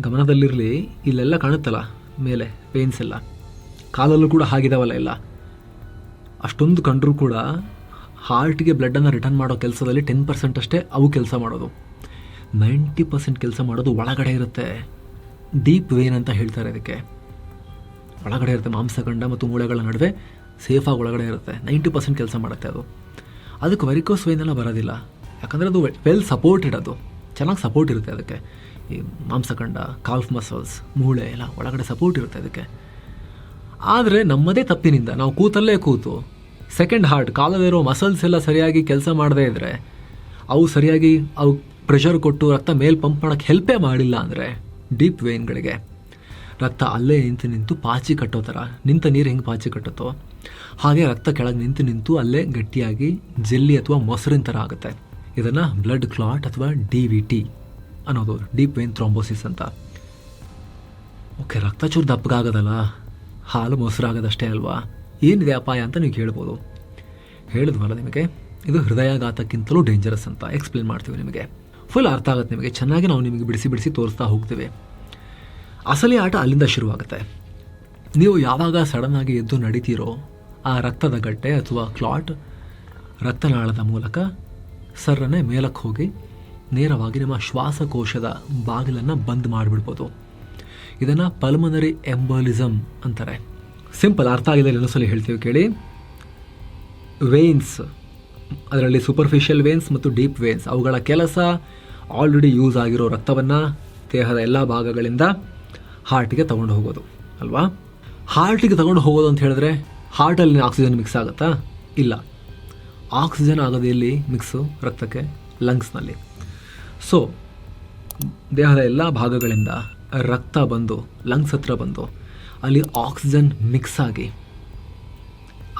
ಗಮನದಲ್ಲಿರಲಿ, ಇಲ್ಲೆಲ್ಲ ಕಾಣುತ್ತಲ್ಲ? ಮೇಲೆ ಪೇನ್ಸ್ ಎಲ್ಲ ಕಾಲಲ್ಲೂ ಕೂಡ ಹಾಗಿದಾವಲ್ಲ ಎಲ್ಲ ಅಷ್ಟೊಂದು ಕಂಡ್ರೂ ಕೂಡ ಹಾರ್ಟ್ಗೆ ಬ್ಲಡ್ಡನ್ನು ರಿಟರ್ನ್ ಮಾಡೋ ಕೆಲಸದಲ್ಲಿ ಟೆನ್ ಪರ್ಸೆಂಟ್ ಅಷ್ಟೇ ಅವು ಕೆಲಸ ಮಾಡೋದು. ನೈಂಟಿ ಪರ್ಸೆಂಟ್ ಕೆಲಸ ಮಾಡೋದು ಒಳಗಡೆ ಇರುತ್ತೆ. ಡೀಪ್ ವೇನ್ ಅಂತ ಹೇಳ್ತಾರೆ ಅದಕ್ಕೆ ಒಳಗಡೆ ಇರುತ್ತೆ ಮಾಂಸಖಂಡ ಮತ್ತು ಮೂಳೆಗಳ ನಡುವೆ ಸೇಫಾಗಿ ಒಳಗಡೆ ಇರುತ್ತೆ. ನೈಂಟಿ ಪರ್ಸೆಂಟ್ ಕೆಲಸ ಮಾಡುತ್ತೆ ಅದು. ಅದಕ್ಕೆ ವೆರಿಕೋಸ್ ವೇನೆಲ್ಲ ಬರೋದಿಲ್ಲ. ಯಾಕಂದರೆ ಅದು ವೆಲ್ ಸಪೋರ್ಟೆಡ್ ಅದು. ಚೆನ್ನಾಗಿ ಸಪೋರ್ಟ್ ಇರುತ್ತೆ ಅದಕ್ಕೆ. ಈ ಮಾಂಸಖಂಡ ಕಾಲ್ಫ್ ಮಸಲ್ಸ್ ಮೂಳೆ ಎಲ್ಲ ಒಳಗಡೆ ಸಪೋರ್ಟ್ ಇರುತ್ತೆ ಅದಕ್ಕೆ ಆದರೆ ನಮ್ಮದೇ ತಪ್ಪಿನಿಂದ ನಾವು ಕೂತಲ್ಲೇ ಕೂತು ಸೆಕೆಂಡ್ ಹಾರ್ಟ್ ಕಾಲಲ್ಲಿರೋ ಮಸಲ್ಸ್ ಎಲ್ಲ ಸರಿಯಾಗಿ ಕೆಲಸ ಮಾಡದೇ ಇದ್ದರೆ ಅವು ಸರಿಯಾಗಿ ಅವು ಪ್ರೆಷರ್ ಕೊಟ್ಟು ರಕ್ತ ಮೇಲ್ ಪಂಪ್ ಮಾಡೋಕ್ಕೆ ಹೆಲ್ಪೇ ಮಾಡಿಲ್ಲ ಅಂದರೆ ಡೀಪ್ ವೇನ್ಗಳಿಗೆ ರಕ್ತ ಅಲ್ಲೇ ನಿಂತು ನಿಂತು ಪಾಚಿ ಕಟ್ಟೋ ಥರ ನಿಂತ ನೀರು ಹೆಂಗೆ ಪಾಚಿ ಕಟ್ಟುತ್ತೋ? ಹಾಗೆ ರಕ್ತ ಕೆಳಗೆ ನಿಂತು ನಿಂತು ಅಲ್ಲೇ ಗಟ್ಟಿಯಾಗಿ, ಜೆಲ್ಲಿ ಅಥವಾ ಮೊಸರಿನ ಥರ ಆಗುತ್ತೆ. ಇದನ್ನು ಬ್ಲಡ್ ಕ್ಲಾಟ್ ಅಥವಾ ಡಿ ವಿ ಟಿ ಅನ್ನೋದು ಡೀಪ್ ವೇನ್ ಥ್ರೋಂಬೋಸಿಸ್ ಅಂತ. ಓಕೆ ರಕ್ತ ಚೂರು ದಪ್ಪಗಾಗೋದಲ್ಲ? ಹಾಲು ಮೊಸರಾಗೋದಷ್ಟೇ ಅಲ್ವಾ? ಏನಿದೆ ಅಪಾಯ ಅಂತ ನೀವು ಕೇಳ್ಬೋದು. ಹೇಳಿದ್ವಲ್ಲ ನಿಮಗೆ, ಇದು ಹೃದಯಾಘಾತಕ್ಕಿಂತಲೂ ಡೇಂಜರಸ್ ಅಂತ. ಎಕ್ಸ್ಪ್ಲೇನ್ ಮಾಡ್ತೀವಿ ನಿಮಗೆ. ಫುಲ್ ಅರ್ಥ ಆಗುತ್ತೆ ನಿಮಗೆ. ಚೆನ್ನಾಗಿ ನಾವು ನಿಮಗೆ ಬಿಡಿಸಿ ಬಿಡಿಸಿ ತೋರಿಸ್ತಾ ಹೋಗ್ತೀವಿ. ಅಸಲಿ ಆಟ ಅಲ್ಲಿಂದ ಶುರುವಾಗುತ್ತೆ. ನೀವು ಯಾವಾಗ ಸಡನ್ನಾಗಿ ಎದ್ದು ನಡೀತೀರೋ, ಆ ರಕ್ತದ ಗಡ್ಡೆ ಅಥವಾ ಕ್ಲಾಟ್ ರಕ್ತನಾಳದ ಮೂಲಕ ಸರ್ರನ್ನೇ ಮೇಲಕ್ಕೆ ಹೋಗಿ ನೇರವಾಗಿ ನಮ್ಮ ಶ್ವಾಸಕೋಶದ ಬಾಗಿಲನ್ನು ಬಂದ್ ಮಾಡಿಬಿಡ್ಬೋದು. ಇದನ್ನು ಪಲ್ಮನರಿ ಎಂಬಲಿಸಮ್ ಅಂತಾರೆ. ಸಿಂಪಲ್ ಅರ್ಥ ಆಗಿದೆ ಇನ್ನೊಂದ್ಸಲ ಹೇಳ್ತೀವಿ ಕೇಳಿ. ವೇನ್ಸ್ ಅದರಲ್ಲಿ ಸೂಪರ್ಫಿಷಿಯಲ್ ವೇನ್ಸ್ ಮತ್ತು ಡೀಪ್ ವೇನ್ಸ್ ಅವುಗಳ ಕೆಲಸ ಆಲ್ರೆಡಿ ಯೂಸ್ ಆಗಿರೋ ರಕ್ತವನ್ನು ದೇಹದ ಎಲ್ಲ ಭಾಗಗಳಿಂದ ಹಾರ್ಟಿಗೆ ತಗೊಂಡು ಹೋಗೋದು, ಅಲ್ವಾ? ಹಾರ್ಟಿಗೆ ತಗೊಂಡು ಹೋಗೋದು ಅಂತ ಹೇಳಿದ್ರೆ ಹಾರ್ಟಲ್ಲಿ ಆಕ್ಸಿಜನ್ ಮಿಕ್ಸ್ ಆಗುತ್ತಾ? ಇಲ್ಲ. ಆಕ್ಸಿಜನ್ ಆಗೋದು ಎಲ್ಲಿ ಮಿಕ್ಸು ರಕ್ತಕ್ಕೆ ಲಂಗ್ಸ್ನಲ್ಲಿ ಸೊ ದೇಹದ ಎಲ್ಲ ಭಾಗಗಳಿಂದ ರಕ್ತ ಬಂದು ಲಂಗ್ಸ್ ಹತ್ರ ಬಂದು, ಅಲ್ಲಿ ಆಕ್ಸಿಜನ್ ಮಿಕ್ಸ್ ಆಗಿ,